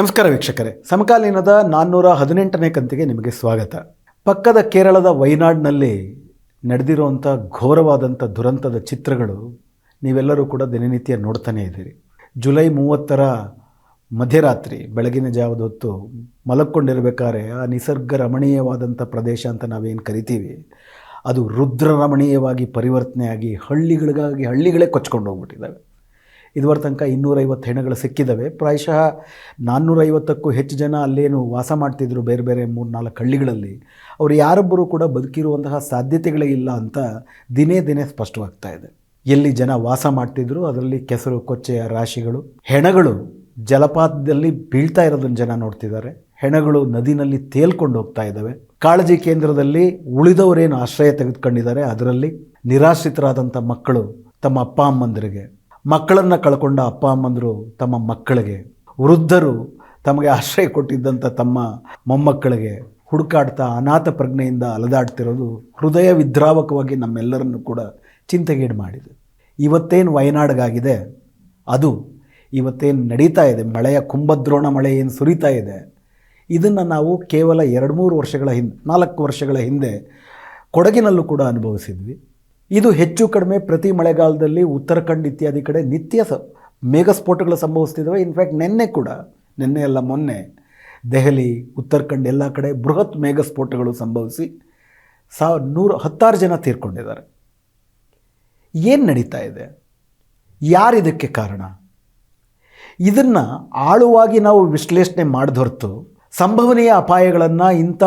ನಮಸ್ಕಾರ ವೀಕ್ಷಕರೇ. ಸಮಕಾಲೀನದ ನಾನ್ನೂರ ಹದಿನೆಂಟನೇ ಕಂತಿಗೆ ನಿಮಗೆ ಸ್ವಾಗತ. ಪಕ್ಕದ ಕೇರಳದ ವಯನಾಡ್ನಲ್ಲಿ ನಡೆದಿರುವಂಥ ಘೋರವಾದಂಥ ದುರಂತದ ಚಿತ್ರಗಳು ನೀವೆಲ್ಲರೂ ಕೂಡ ದಿನನಿತ್ಯ ನೋಡ್ತಾನೇ ಇದ್ದೀರಿ. ಜುಲೈ ಮೂವತ್ತರ ಮಧ್ಯರಾತ್ರಿ, ಬೆಳಗಿನ ಜಾವದ ಹೊತ್ತು ಮಲಕ್ಕೊಂಡಿರ್ಬೇಕಾದ್ರೆ ಆ ನಿಸರ್ಗ ರಮಣೀಯವಾದಂಥ ಪ್ರದೇಶ ಅಂತ ನಾವೇನು ಕರಿತೀವಿ? ಅದು ರುದ್ರ ರಮಣೀಯವಾಗಿ ಪರಿವರ್ತನೆಯಾಗಿ ಹಳ್ಳಿಗಳಿಗಾಗಿ ಹಳ್ಳಿಗಳೇ ಕೊಚ್ಕೊಂಡು ಹೋಗ್ಬಿಟ್ಟಿದ್ದಾವೆ ಇದುವರ ತನಕ ಇನ್ನೂರೈವತ್ತು ಹೆಣಗಳು ಸಿಕ್ಕಿದ್ದಾವೆ ಪ್ರಾಯಶಃ ನಾನ್ನೂರೈವತ್ತಕ್ಕೂ ಹೆಚ್ಚು ಜನ ಅಲ್ಲೇನು ವಾಸ ಮಾಡ್ತಿದ್ರು ಬೇರೆ ಬೇರೆ ಮೂರು ನಾಲ್ಕು ಹಳ್ಳಿಗಳಲ್ಲಿ. ಅವರು ಯಾರೊಬ್ಬರೂ ಕೂಡ ಬದುಕಿರುವಂತಹ ಸಾಧ್ಯತೆಗಳೇ ಇಲ್ಲ ಅಂತ ದಿನೇ ದಿನೇ ಸ್ಪಷ್ಟವಾಗ್ತಾ ಇದೆ. ಎಲ್ಲಿ ಜನ ವಾಸ ಮಾಡ್ತಿದ್ರು, ಅದರಲ್ಲಿ ಕೆಸರು ಕೊಚ್ಚೆಯ ರಾಶಿಗಳು, ಹೆಣಗಳು ಜಲಪಾತದಲ್ಲಿ ಬೀಳ್ತಾ ಇರೋದನ್ನು ಜನ ನೋಡ್ತಿದ್ದಾರೆ. ಹೆಣಗಳು ನದಿನಲ್ಲಿ ತೇಲ್ಕೊಂಡು ಹೋಗ್ತಾ ಇದ್ದಾವೆ. ಕಾಳಜಿ ಕೇಂದ್ರದಲ್ಲಿ ಉಳಿದವರೇನು ಆಶ್ರಯ ತೆಗೆದುಕೊಂಡಿದ್ದಾರೆ, ಅದರಲ್ಲಿ ನಿರಾಶ್ರಿತರಾದಂಥ ಮಕ್ಕಳು ತಮ್ಮ ಅಪ್ಪ ಅಮ್ಮಂದರಿಗೆ ಮಕ್ಕಳನ್ನು ಕಳ್ಕೊಂಡ ಅಪ್ಪ, ಅಮ್ಮಂದರು ತಮ್ಮ ಮಕ್ಕಳಿಗೆ, ವೃದ್ಧರು ತಮಗೆ ಆಶ್ರಯ ಕೊಟ್ಟಿದ್ದಂಥ ತಮ್ಮ ಮೊಮ್ಮಕ್ಕಳಿಗೆ ಹುಡುಕಾಡ್ತಾ ಅನಾಥ ಪ್ರಜ್ಞೆಯಿಂದ ಅಲದಾಡ್ತಿರೋದು ಹೃದಯ ವಿದ್ರಾವಕವಾಗಿ ನಮ್ಮೆಲ್ಲರನ್ನು ಕೂಡ ಚಿಂತೆಗೀಡು ಮಾಡಿದೆ. ಇವತ್ತೇನು ವಯನಾಡ್ಗಾಗಿದೆ? ಅದು ಇವತ್ತೇನು ನಡೀತಾ ಇದೆ? ಮಳೆಯ ಕುಂಭದ್ರೋಣ ಮಳೆ ಏನು ಸುರಿತಾ ಇದೆ? ಇದನ್ನು ನಾವು ಕೇವಲ ಎರಡು ಮೂರು ವರ್ಷಗಳ ಹಿಂದೆ, ನಾಲ್ಕು ವರ್ಷಗಳ ಹಿಂದೆ ಕೊಡಗಿನಲ್ಲೂ ಕೂಡ ಅನುಭವಿಸಿದ್ವಿ. ಇದು ಹೆಚ್ಚು ಕಡಿಮೆ ಪ್ರತಿ ಮಳೆಗಾಲದಲ್ಲಿ ಉತ್ತರಾಖಂಡ್ ಇತ್ಯಾದಿ ಕಡೆ ನಿತ್ಯ ಸ ಮೇಘಸ್ಫೋಟಗಳು ಸಂಭವಿಸ್ತಿದ್ದಾವೆ. ಇನ್ಫ್ಯಾಕ್ಟ್ ನಿನ್ನೆ ಕೂಡ, ನಿನ್ನೆ ಅಲ್ಲ ಮೊನ್ನೆ, ದೆಹಲಿ ಉತ್ತರಾಖಂಡ್ ಎಲ್ಲ ಕಡೆ ಬೃಹತ್ ಮೇಘಸ್ಫೋಟಗಳು ಸಂಭವಿಸಿ ಸಾವಿರ ನೂರು, ಹತ್ತಾರು ಜನ ತೀರ್ಕೊಂಡಿದ್ದಾರೆ. ಏನು ನಡೀತಾ ಇದೆ? ಯಾರಿದಕ್ಕೆ ಕಾರಣ? ಇದನ್ನು ಆಳುವಾಗಿ ನಾವು ವಿಶ್ಲೇಷಣೆ ಮಾಡಿದೊರ್ತು, ಸಂಭವನೀಯ ಅಪಾಯಗಳನ್ನು ಇಂಥ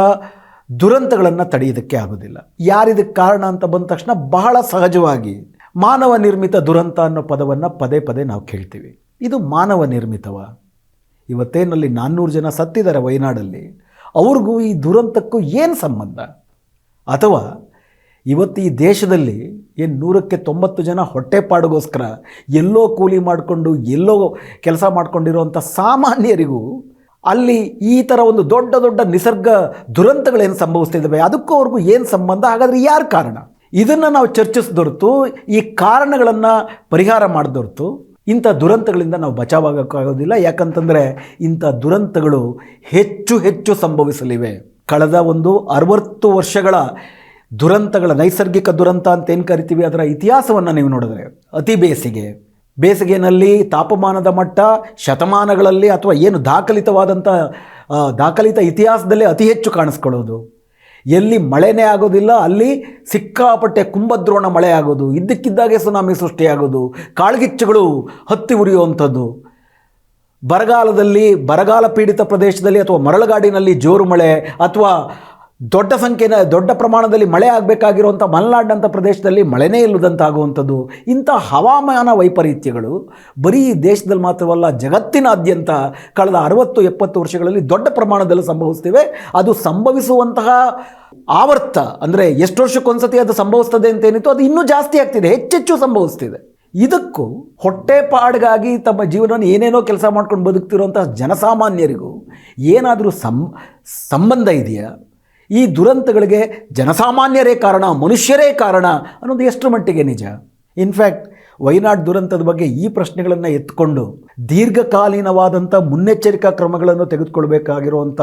ದುರಂತಗಳನ್ನು ತಡೆಯೋದಕ್ಕೆ ಆಗೋದಿಲ್ಲ. ಯಾರಿದಕ್ಕೆ ಕಾರಣ ಅಂತ ಬಂದ ತಕ್ಷಣ ಬಹಳ ಸಹಜವಾಗಿ ಮಾನವ ನಿರ್ಮಿತ ದುರಂತ ಅನ್ನೋ ಪದವನ್ನು ಪದೇ ಪದೇ ನಾವು ಕೇಳ್ತೀವಿ. ಇದು ಮಾನವ ನಿರ್ಮಿತವ. ಇವತ್ತೇನಲ್ಲಿ ನಾನ್ನೂರು ಜನ ಸತ್ತಿದ್ದಾರೆ ವಯನಾಡಲ್ಲಿ. ಅವ್ರಿಗೂ ಈ ದುರಂತಕ್ಕೂ ಏನು ಸಂಬಂಧ? ಅಥವಾ ಇವತ್ತು ಈ ದೇಶದಲ್ಲಿ ಏನು ನೂರಕ್ಕೆ ತೊಂಬತ್ತು ಜನ ಹೊಟ್ಟೆಪಾಡಿಗೋಸ್ಕರ ಎಲ್ಲೋ ಕೂಲಿ ಮಾಡಿಕೊಂಡು ಎಲ್ಲೋ ಕೆಲಸ ಮಾಡ್ಕೊಂಡಿರುವಂಥ ಸಾಮಾನ್ಯರಿಗೂ ಅಲ್ಲಿ ಈ ಥರ ಒಂದು ದೊಡ್ಡ ದೊಡ್ಡ ನಿಸರ್ಗ ದುರಂತಗಳೇನು ಸಂಭವಿಸ್ತಿದ್ದಾವೆ ಅದಕ್ಕೂ ಅವ್ರಿಗೂ ಏನು ಸಂಬಂಧ? ಹಾಗಾದರೆ ಯಾರು ಕಾರಣ? ಇದನ್ನು ನಾವು ಚರ್ಚಿಸಿದೊರ್ತು ಈ ಕಾರಣಗಳನ್ನು ಪರಿಹಾರ ಮಾಡಿದೊರ್ತು ಇಂಥ ದುರಂತಗಳಿಂದ ನಾವು ಬಚಾವಾಗೋಕ್ಕಾಗೋದಿಲ್ಲ. ಯಾಕಂತಂದರೆ ಇಂಥ ದುರಂತಗಳು ಹೆಚ್ಚು ಹೆಚ್ಚು ಸಂಭವಿಸಲಿವೆ. ಕಳೆದ ಒಂದು ಅರವತ್ತು ವರ್ಷಗಳ ದುರಂತಗಳ ನೈಸರ್ಗಿಕ ದುರಂತ ಅಂತ ಏನು ಕರಿತೀವಿ? ಅದರ ಇತಿಹಾಸವನ್ನು ನೀವು ನೋಡಿದ್ರೆ. ಅತಿ ಬೇಸಿಗೆ. ಬೇಸಿಗೆಯಲ್ಲಿ ತಾಪಮಾನದ ಮಟ್ಟ, ಶತಮಾನಗಳಲ್ಲಿ ಅಥವಾ ಏನು ದಾಖಲಿತವಾದಂಥ ದಾಖಲಿತ ಇತಿಹಾಸದಲ್ಲೇ ಅತಿ ಹೆಚ್ಚು ಕಾಣಿಸ್ಕೊಳ್ಳೋದು. ಎಲ್ಲಿ ಮಳೆನೇ ಆಗೋದಿಲ್ಲ, ಅಲ್ಲಿ ಸಿಕ್ಕಾಪಟ್ಟೆ ಕುಂಭದ್ರೋಣ ಮಳೆ ಆಗೋದು. ಇದ್ದಕ್ಕಿದ್ದಾಗೆ ಸುನಾಮಿ ಸೃಷ್ಟಿಯಾಗೋದು. ಕಾಳ್ಗಿಚ್ಚುಗಳು ಹತ್ತಿ ಉರಿಯುವಂಥದ್ದು. ಬರಗಾಲದಲ್ಲಿ ಬರಗಾಲ ಪೀಡಿತ ಪ್ರದೇಶದಲ್ಲಿ ಅಥವಾ ಮರಳುಗಾಡಿನಲ್ಲಿ ಜೋರು ಮಳೆ ಅಥವಾ ದೊಡ್ಡ ಸಂಖ್ಯೆನ, ದೊಡ್ಡ ಪ್ರಮಾಣದಲ್ಲಿ ಮಳೆ ಆಗಬೇಕಾಗಿರುವಂಥ ಮಲೆನಾಡಿನಂಥ ಪ್ರದೇಶದಲ್ಲಿ ಮಳೆನೇ ಇಲ್ಲದಂತಾಗುವಂಥದ್ದು. ಇಂಥ ಹವಾಮಾನ ವೈಪರೀತ್ಯಗಳು ಬರೀ ದೇಶದಲ್ಲಿ ಮಾತ್ರವಲ್ಲ, ಜಗತ್ತಿನಾದ್ಯಂತ ಕಳೆದ ಅರವತ್ತು, ಎಪ್ಪತ್ತು ವರ್ಷಗಳಲ್ಲಿ ದೊಡ್ಡ ಪ್ರಮಾಣದಲ್ಲಿ ಸಂಭವಿಸ್ತಿವೆ. ಅದು ಸಂಭವಿಸುವಂತಹ ಆವರ್ತ, ಅಂದರೆ ಎಷ್ಟು ವರ್ಷಕ್ಕೊಂದ್ಸತಿ ಅದು ಸಂಭವಿಸ್ತದೆ ಅಂತ ಏನಿತ್ತು ಅದು ಇನ್ನೂ ಜಾಸ್ತಿ ಆಗ್ತಿದೆ, ಹೆಚ್ಚೆಚ್ಚು ಸಂಭವಿಸ್ತಿದೆ. ಇದಕ್ಕೂ ಹೊಟ್ಟೆಪಾಡಿಗಾಗಿ ತಮ್ಮ ಜೀವನವನ್ನು ಏನೇನೋ ಕೆಲಸ ಮಾಡ್ಕೊಂಡು ಬದುಕ್ತಿರುವಂತಹ ಜನಸಾಮಾನ್ಯರಿಗೂ ಏನಾದರೂ ಸಂ, ಸಂಬಂಧ ಇದೆಯಾ? ಈ ದುರಂತಗಳಿಗೆ ಜನಸಾಮಾನ್ಯರೇ ಕಾರಣ, ಮನುಷ್ಯರೇ ಕಾರಣ ಅನ್ನೋದು ಎಷ್ಟು ಮಟ್ಟಿಗೆ ನಿಜ? ಇನ್ಫ್ಯಾಕ್ಟ್ ವೈನಾಡ್ ದುರಂತದ ಬಗ್ಗೆ ಈ ಪ್ರಶ್ನೆಗಳನ್ನು ಎತ್ಕೊಂಡು ದೀರ್ಘಕಾಲೀನವಾದಂಥ ಮುನ್ನೆಚ್ಚರಿಕಾ ಕ್ರಮಗಳನ್ನು ತೆಗೆದುಕೊಳ್ಬೇಕಾಗಿರುವಂಥ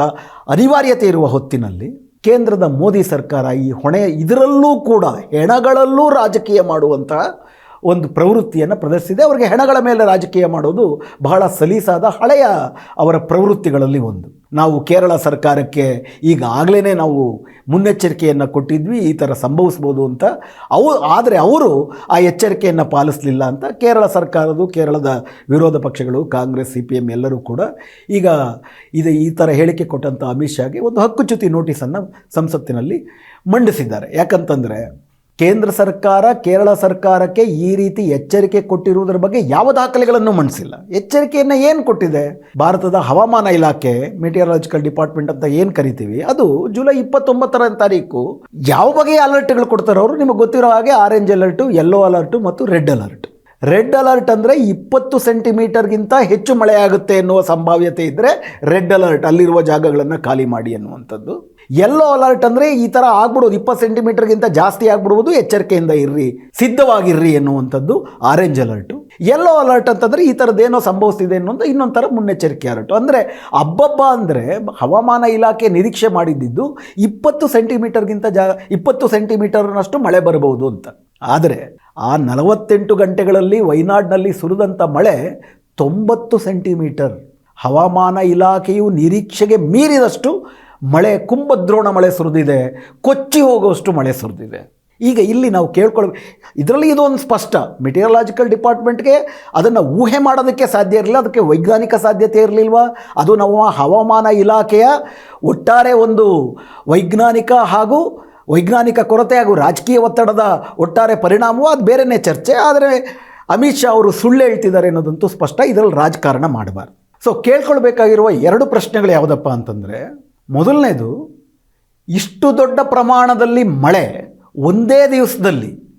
ಅನಿವಾರ್ಯತೆ ಇರುವ ಹೊತ್ತಿನಲ್ಲಿ ಕೇಂದ್ರದ ಮೋದಿ ಸರ್ಕಾರ ಈ ಹೊಣೆ ಇದರಲ್ಲೂ ಕೂಡ ಹೆಣಗಳಲ್ಲೂ ರಾಜಕೀಯ ಮಾಡುವಂತಹ ಒಂದು ಪ್ರವೃತ್ತಿಯನ್ನು ಪ್ರದರ್ಶಿಸಿದೆ ಅವರಿಗೆ ಹೆಣಗಳ ಮೇಲೆ ರಾಜಕೀಯ ಮಾಡೋದು ಬಹಳ ಸಲೀಸಾದ ಹಳೆಯ ಅವರ ಪ್ರವೃತ್ತಿಗಳಲ್ಲಿ ಒಂದು. ನಾವು ಕೇರಳ ಸರ್ಕಾರಕ್ಕೆ ಈಗಾಗಲೇ ನಾವು ಮುನ್ನೆಚ್ಚರಿಕೆಯನ್ನು ಕೊಟ್ಟಿದ್ವಿ, ಈ ಥರ ಸಂಭವಿಸ್ಬೋದು ಅಂತ. ಅವು, ಆದರೆ ಅವರು ಆ ಎಚ್ಚರಿಕೆಯನ್ನು ಪಾಲಿಸಲಿಲ್ಲ ಅಂತ ಕೇರಳ ಸರ್ಕಾರದ್ದು, ಕೇರಳದ ವಿರೋಧ ಪಕ್ಷಗಳು, ಕಾಂಗ್ರೆಸ್ ಸಿ ಪಿ ಎಂ ಎಲ್ಲರೂ ಕೂಡ ಈಗ ಇದು, ಈ ಥರ ಹೇಳಿಕೆ ಕೊಟ್ಟಂಥ ಅಮಿತ್ ಶಾಗೆ ಒಂದು ಹಕ್ಕುಚ್ಯುತಿ ನೋಟಿಸನ್ನು ಸಂಸತ್ತಿನಲ್ಲಿ ಮಂಡಿಸಿದ್ದಾರೆ. ಯಾಕಂತಂದರೆ ಕೇಂದ್ರ ಸರ್ಕಾರ, ಕೇರಳ ಸರ್ಕಾರಕ್ಕೆ ಈ ರೀತಿ ಎಚ್ಚರಿಕೆ ಕೊಟ್ಟಿರುವುದರ ಬಗ್ಗೆ ಯಾವ ದಾಖಲೆಗಳನ್ನು ಮಂಡಿಸಿಲ್ಲ ಎಚ್ಚರಿಕೆಯನ್ನು ಏನು ಕೊಟ್ಟಿದೆ? ಭಾರತದ ಹವಾಮಾನ ಇಲಾಖೆ ಮೆಟಿಯಾಲಜಿಕಲ್ ಡಿಪಾರ್ಟ್ಮೆಂಟ್ ಅಂತ ಏನು ಕರಿತೀವಿ? ಅದು ಜುಲೈ ಇಪ್ಪತ್ತೊಂಬತ್ತರ ತಾರೀಕು. ಯಾವ ಬಗೆಯ ಅಲರ್ಟ್ಗಳು ಕೊಡ್ತಾರೋ ಅವರು ನಿಮಗೆ ಗೊತ್ತಿರೋ ಹಾಗೆ ಆರೆಂಜ್ ಅಲರ್ಟು ಯೆಲ್ಲೋ ಅಲರ್ಟು ಮತ್ತು ರೆಡ್ ಅಲರ್ಟ್ ರೆಡ್ ಅಲರ್ಟ್ ಅಂದರೆ ಇಪ್ಪತ್ತು ಸೆಂಟಿಮೀಟರ್ಗಿಂತ ಹೆಚ್ಚು ಮಳೆಯಾಗುತ್ತೆ ಎನ್ನುವ ಸಂಭಾವ್ಯತೆ ಇದ್ದರೆ ರೆಡ್ ಅಲರ್ಟ್ ಅಲ್ಲಿರುವ ಜಾಗಗಳನ್ನು ಖಾಲಿ ಮಾಡಿ ಅನ್ನುವಂಥದ್ದು ಎಲ್ಲೋ ಅಲರ್ಟ್ ಅಂದರೆ ಈ ಥರ ಆಗ್ಬಿಡೋದು. ಇಪ್ಪತ್ತು ಸೆಂಟಿಮೀಟರ್ಗಿಂತ ಜಾಸ್ತಿ ಆಗ್ಬಿಡುವುದು ಎಚ್ಚರಿಕೆಯಿಂದ ಇರ್ರಿ. ಸಿದ್ಧವಾಗಿರ್ರಿ ಎನ್ನುವಂಥದ್ದು ಆರೆಂಜ್ ಅಲರ್ಟು ಎಲ್ಲೋ ಅಲರ್ಟ್ ಅಂತಂದರೆ ಈ ಥರದ್ದೇನೋ ಸಂಭವಿಸ್ತಿದೆ ಅನ್ನೋದು ಇನ್ನೊಂದು ಥರ ಮುನ್ನೆಚ್ಚರಿಕೆ ಅಲರ್ಟು ಅಂದರೆ ಅಬ್ಬಬ್ಬ ಅಂದರೆ ಹವಾಮಾನ ಇಲಾಖೆ ನಿರೀಕ್ಷೆ ಮಾಡಿದ್ದಿದ್ದು ಇಪ್ಪತ್ತು ಸೆಂಟಿಮೀಟರ್ಗಿಂತ ಜಾ, ಇಪ್ಪತ್ತು ಸೆಂಟಿಮೀಟರ್ನಷ್ಟು ಮಳೆ ಬರಬಹುದು ಅಂತ. ಆದರೆ ಆ ನಲವತ್ತೆಂಟು ಗಂಟೆಗಳಲ್ಲಿ ವೈನಾಡ್ನಲ್ಲಿ ಸುರಿದಂಥ ಮಳೆ ತೊಂಬತ್ತು ಸೆಂಟಿಮೀಟರ್ ಹವಾಮಾನ ಇಲಾಖೆಯು ನಿರೀಕ್ಷೆಗೆ ಮೀರಿದಷ್ಟು ಮಳೆ, ಕುಂಭದ್ರೋಣ ಮಳೆ ಸುರಿದಿದೆ, ಕೊಚ್ಚಿ ಹೋಗುವಷ್ಟು ಮಳೆ ಸುರಿದಿದೆ. ಈಗ ಇಲ್ಲಿ ನಾವು ಕೇಳ್ಕೊಳ್ಬೇಕು ಇದರಲ್ಲಿ ಇದೊಂದು ಸ್ಪಷ್ಟ ಮೆಟೀರಿಯಲಾಜಿಕಲ್ ಡಿಪಾರ್ಟ್ಮೆಂಟ್ಗೆ ಅದನ್ನು ಊಹೆ ಮಾಡೋದಕ್ಕೆ ಸಾಧ್ಯ ಇರಲಿಲ್ಲ, ಅದಕ್ಕೆ ವೈಜ್ಞಾನಿಕ ಸಾಧ್ಯತೆ ಇರಲಿಲ್ವಾ? ಅದು ನಮ್ಮ ಹವಾಮಾನ ಇಲಾಖೆಯ ಒಟ್ಟಾರೆ ಒಂದು ವೈಜ್ಞಾನಿಕ ಹಾಗೂ ವೈಜ್ಞಾನಿಕ ಕೊರತೆ ಹಾಗೂ ರಾಜಕೀಯ ಒತ್ತಡದ ಒಟ್ಟಾರೆ ಪರಿಣಾಮವೂ ಅದು ಬೇರೆಯೇ ಚರ್ಚೆ. ಆದರೆ ಅಮಿತ್ ಶಾ ಅವರು ಸುಳ್ಳು ಹೇಳ್ತಿದ್ದಾರೆ ಅನ್ನೋದಂತೂ ಸ್ಪಷ್ಟ, ಇದರಲ್ಲಿ ರಾಜಕಾರಣ ಮಾಡಬಾರ್ದು. ಸೊ ಕೇಳ್ಕೊಳ್ಬೇಕಾಗಿರುವ ಎರಡು ಪ್ರಶ್ನೆಗಳು ಯಾವುದಪ್ಪ ಅಂತಂದರೆ ಮೊದಲನೇದು, ಇಷ್ಟು ದೊಡ್ಡ ಪ್ರಮಾಣದಲ್ಲಿ ಮಳೆ ಒಂದೇ ದಿವಸದಲ್ಲಿ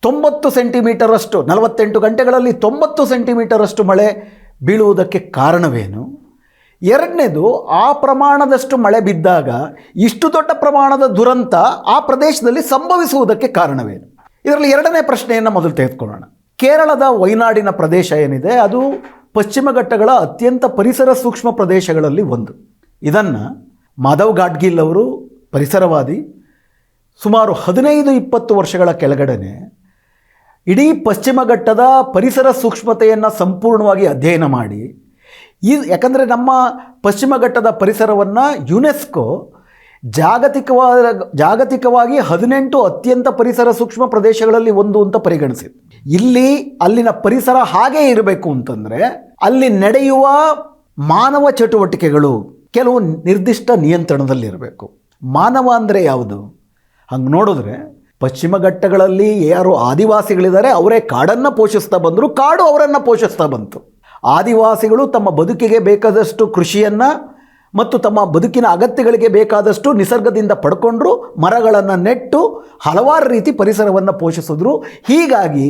ತೊಂಬತ್ತು ಸೆಂಟಿಮೀಟರಷ್ಟು, ನಲವತ್ತೆಂಟು ಗಂಟೆಗಳಲ್ಲಿ ತೊಂಬತ್ತು ಸೆಂಟಿಮೀಟರಷ್ಟು ಮಳೆ ಬೀಳುವುದಕ್ಕೆ ಕಾರಣವೇನು? ಎರಡನೇದು, ಆ ಪ್ರಮಾಣದಷ್ಟು ಮಳೆ ಬಿದ್ದಾಗ ಇಷ್ಟು ದೊಡ್ಡ ಪ್ರಮಾಣದ ದುರಂತ ಆ ಪ್ರದೇಶದಲ್ಲಿ ಸಂಭವಿಸುವುದಕ್ಕೆ ಕಾರಣವೇನು? ಇದರಲ್ಲಿ ಎರಡನೇ ಪ್ರಶ್ನೆಯನ್ನು ಮೊದಲು ತೆಗೆದುಕೊಳ್ಳೋಣ. ಕೇರಳದ ವೈನಾಡಿನ ಪ್ರದೇಶ ಏನಿದೆ? ಅದು ಪಶ್ಚಿಮ ಘಟ್ಟಗಳ ಅತ್ಯಂತ ಪರಿಸರ ಸೂಕ್ಷ್ಮ ಪ್ರದೇಶಗಳಲ್ಲಿ ಒಂದು. ಇದನ್ನು ಮಾಧವ್ ಗಾಡ್ಗಿಲ್ ಅವರು ಪರಿಸರವಾದಿ ಸುಮಾರು ಹದಿನೈದು ಇಪ್ಪತ್ತು ವರ್ಷಗಳ ಕೆಳಗಡೆ ಇಡೀ ಪಶ್ಚಿಮ ಘಟ್ಟದ ಪರಿಸರ ಸೂಕ್ಷ್ಮತೆಯನ್ನು ಸಂಪೂರ್ಣವಾಗಿ ಅಧ್ಯಯನ ಮಾಡಿ. ಈ ಯಾಕಂದರೆ ನಮ್ಮ ಪಶ್ಚಿಮ ಘಟ್ಟದ ಪರಿಸರವನ್ನು ಯುನೆಸ್ಕೋ ಜಾಗತಿಕವಾದ ಜಾಗತಿಕವಾಗಿ ಹದಿನೆಂಟು ಅತ್ಯಂತ ಪರಿಸರ ಸೂಕ್ಷ್ಮ ಪ್ರದೇಶಗಳಲ್ಲಿ ಒಂದು ಅಂತ ಪರಿಗಣಿಸಿದೆ. ಇಲ್ಲಿ ಅಲ್ಲಿನ ಪರಿಸರ ಹಾಗೇ ಇರಬೇಕು ಅಂತಂದರೆ ಅಲ್ಲಿ ನಡೆಯುವ ಮಾನವ ಚಟುವಟಿಕೆಗಳು ಕೆಲವು ನಿರ್ದಿಷ್ಟ ನಿಯಂತ್ರಣದಲ್ಲಿರಬೇಕು. ಮಾನವ ಅಂದರೆ ಯಾವುದು? ಹಂಗೆ ನೋಡಿದ್ರೆ ಪಶ್ಚಿಮ ಘಟ್ಟಗಳಲ್ಲಿ ಯಾರು ಆದಿವಾಸಿಗಳಿದ್ದಾರೆ, ಅವರೇ ಕಾಡನ್ನು ಪೋಷಿಸ್ತಾ ಬಂದರು, ಕಾಡು ಅವರನ್ನು ಪೋಷಿಸ್ತಾ ಬಂತು. ಆದಿವಾಸಿಗಳು ತಮ್ಮ ಬದುಕಿಗೆ ಬೇಕಾದಷ್ಟು ಕೃಷಿಯನ್ನು ಮತ್ತು ತಮ್ಮ ಬದುಕಿನ ಅಗತ್ಯಗಳಿಗೆ ಬೇಕಾದಷ್ಟು ನಿಸರ್ಗದಿಂದ ಪಡ್ಕೊಂಡ್ರು, ಮರಗಳನ್ನು ನೆಟ್ಟು, ಹಲವಾರು ರೀತಿ ಪರಿಸರವನ್ನು ಪೋಷಿಸಿದ್ರು. ಹೀಗಾಗಿ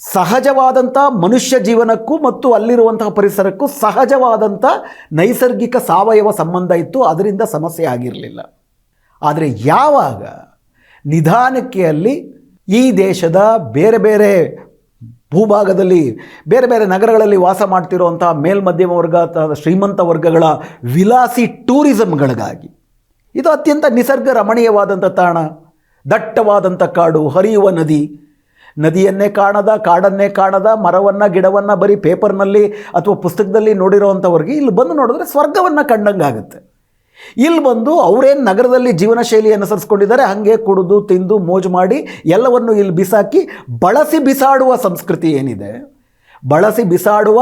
ಸಹಜವಾದಂಥ ಮನುಷ್ಯ ಜೀವನಕ್ಕೂ ಮತ್ತು ಅಲ್ಲಿರುವಂತಹ ಪರಿಸರಕ್ಕೂ ಸಹಜವಾದಂಥ ನೈಸರ್ಗಿಕ ಸಾವಯವ ಸಂಬಂಧ ಇತ್ತು, ಅದರಿಂದ ಸಮಸ್ಯೆ ಆಗಿರಲಿಲ್ಲ. ಆದರೆ ಯಾವಾಗ? ನಿಧಾನಕ್ಕೆ ಅಲ್ಲಿ ಈ ದೇಶದ ಬೇರೆ ಬೇರೆ ಭೂಭಾಗದಲ್ಲಿ, ಬೇರೆ ಬೇರೆ ನಗರಗಳಲ್ಲಿ ವಾಸ ಮಾಡ್ತಿರುವಂಥ ಮೇಲ್ಮಧ್ಯಮ ವರ್ಗ ಶ್ರೀಮಂತ ವರ್ಗಗಳ ವಿಲಾಸಿ ಟೂರಿಸಮ್ಗಳಿಗಾಗಿ ಇದು ಅತ್ಯಂತ ನಿಸರ್ಗ ರಮಣೀಯವಾದಂಥ ತಾಣ ದಟ್ಟವಾದಂಥ ಕಾಡು, ಹರಿಯುವ ನದಿ ನದಿಯನ್ನೇ ಕಾಣದ, ಕಾಡನ್ನೇ ಕಾಣದ, ಮರವನ್ನು, ಗಿಡವನ್ನು ಬರೀ ಪೇಪರ್ನಲ್ಲಿ ಅಥವಾ ಪುಸ್ತಕದಲ್ಲಿ ನೋಡಿರೋವಂಥವ್ರಿಗೆ ಇಲ್ಲಿ ಬಂದು ನೋಡಿದ್ರೆ ಸ್ವರ್ಗವನ್ನು ಕಂಡಂಗಾಗುತ್ತೆ ಇಲ್ಲಿ ಬಂದು ಅವರೇನು ನಗರದಲ್ಲಿ ಜೀವನ ಶೈಲಿ ಅನುಸರಿಸ್ಕೊಂಡಿದ್ದಾರೆ, ಹಾಗೆ ಕುಡಿದು, ತಿಂದು, ಮೋಜು ಮಾಡಿ, ಎಲ್ಲವನ್ನು ಇಲ್ಲಿ ಬಿಸಾಕಿ, ಬಳಸಿ ಬಿಸಾಡುವ ಸಂಸ್ಕೃತಿ ಏನಿದೆ? ಬಳಸಿ ಬಿಸಾಡುವ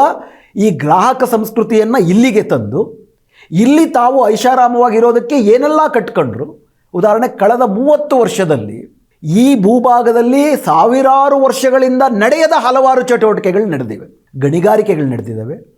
ಈ ಗ್ರಾಹಕ ಸಂಸ್ಕೃತಿಯನ್ನು ಇಲ್ಲಿಗೆ ತಂದು, ಇಲ್ಲಿ ತಾವು ಐಷಾರಾಮವಾಗಿರೋದಕ್ಕೆ ಏನೆಲ್ಲ ಕಟ್ಕೊಂಡ್ರು? ಉದಾಹರಣೆ ಕಳೆದ ಮೂವತ್ತು ವರ್ಷದಲ್ಲಿ ಈ ಭೂಭಾಗದಲ್ಲಿ ಸಾವಿರಾರು ವರ್ಷಗಳಿಂದ ನಡೆಯದ ಹಲವಾರು ಚಟುವಟಿಕೆಗಳು ನಡೆದಿವೆ, ಗಣಿಗಾರಿಕೆಗಳು ನಡೆದಿದ್ದಾವೆ.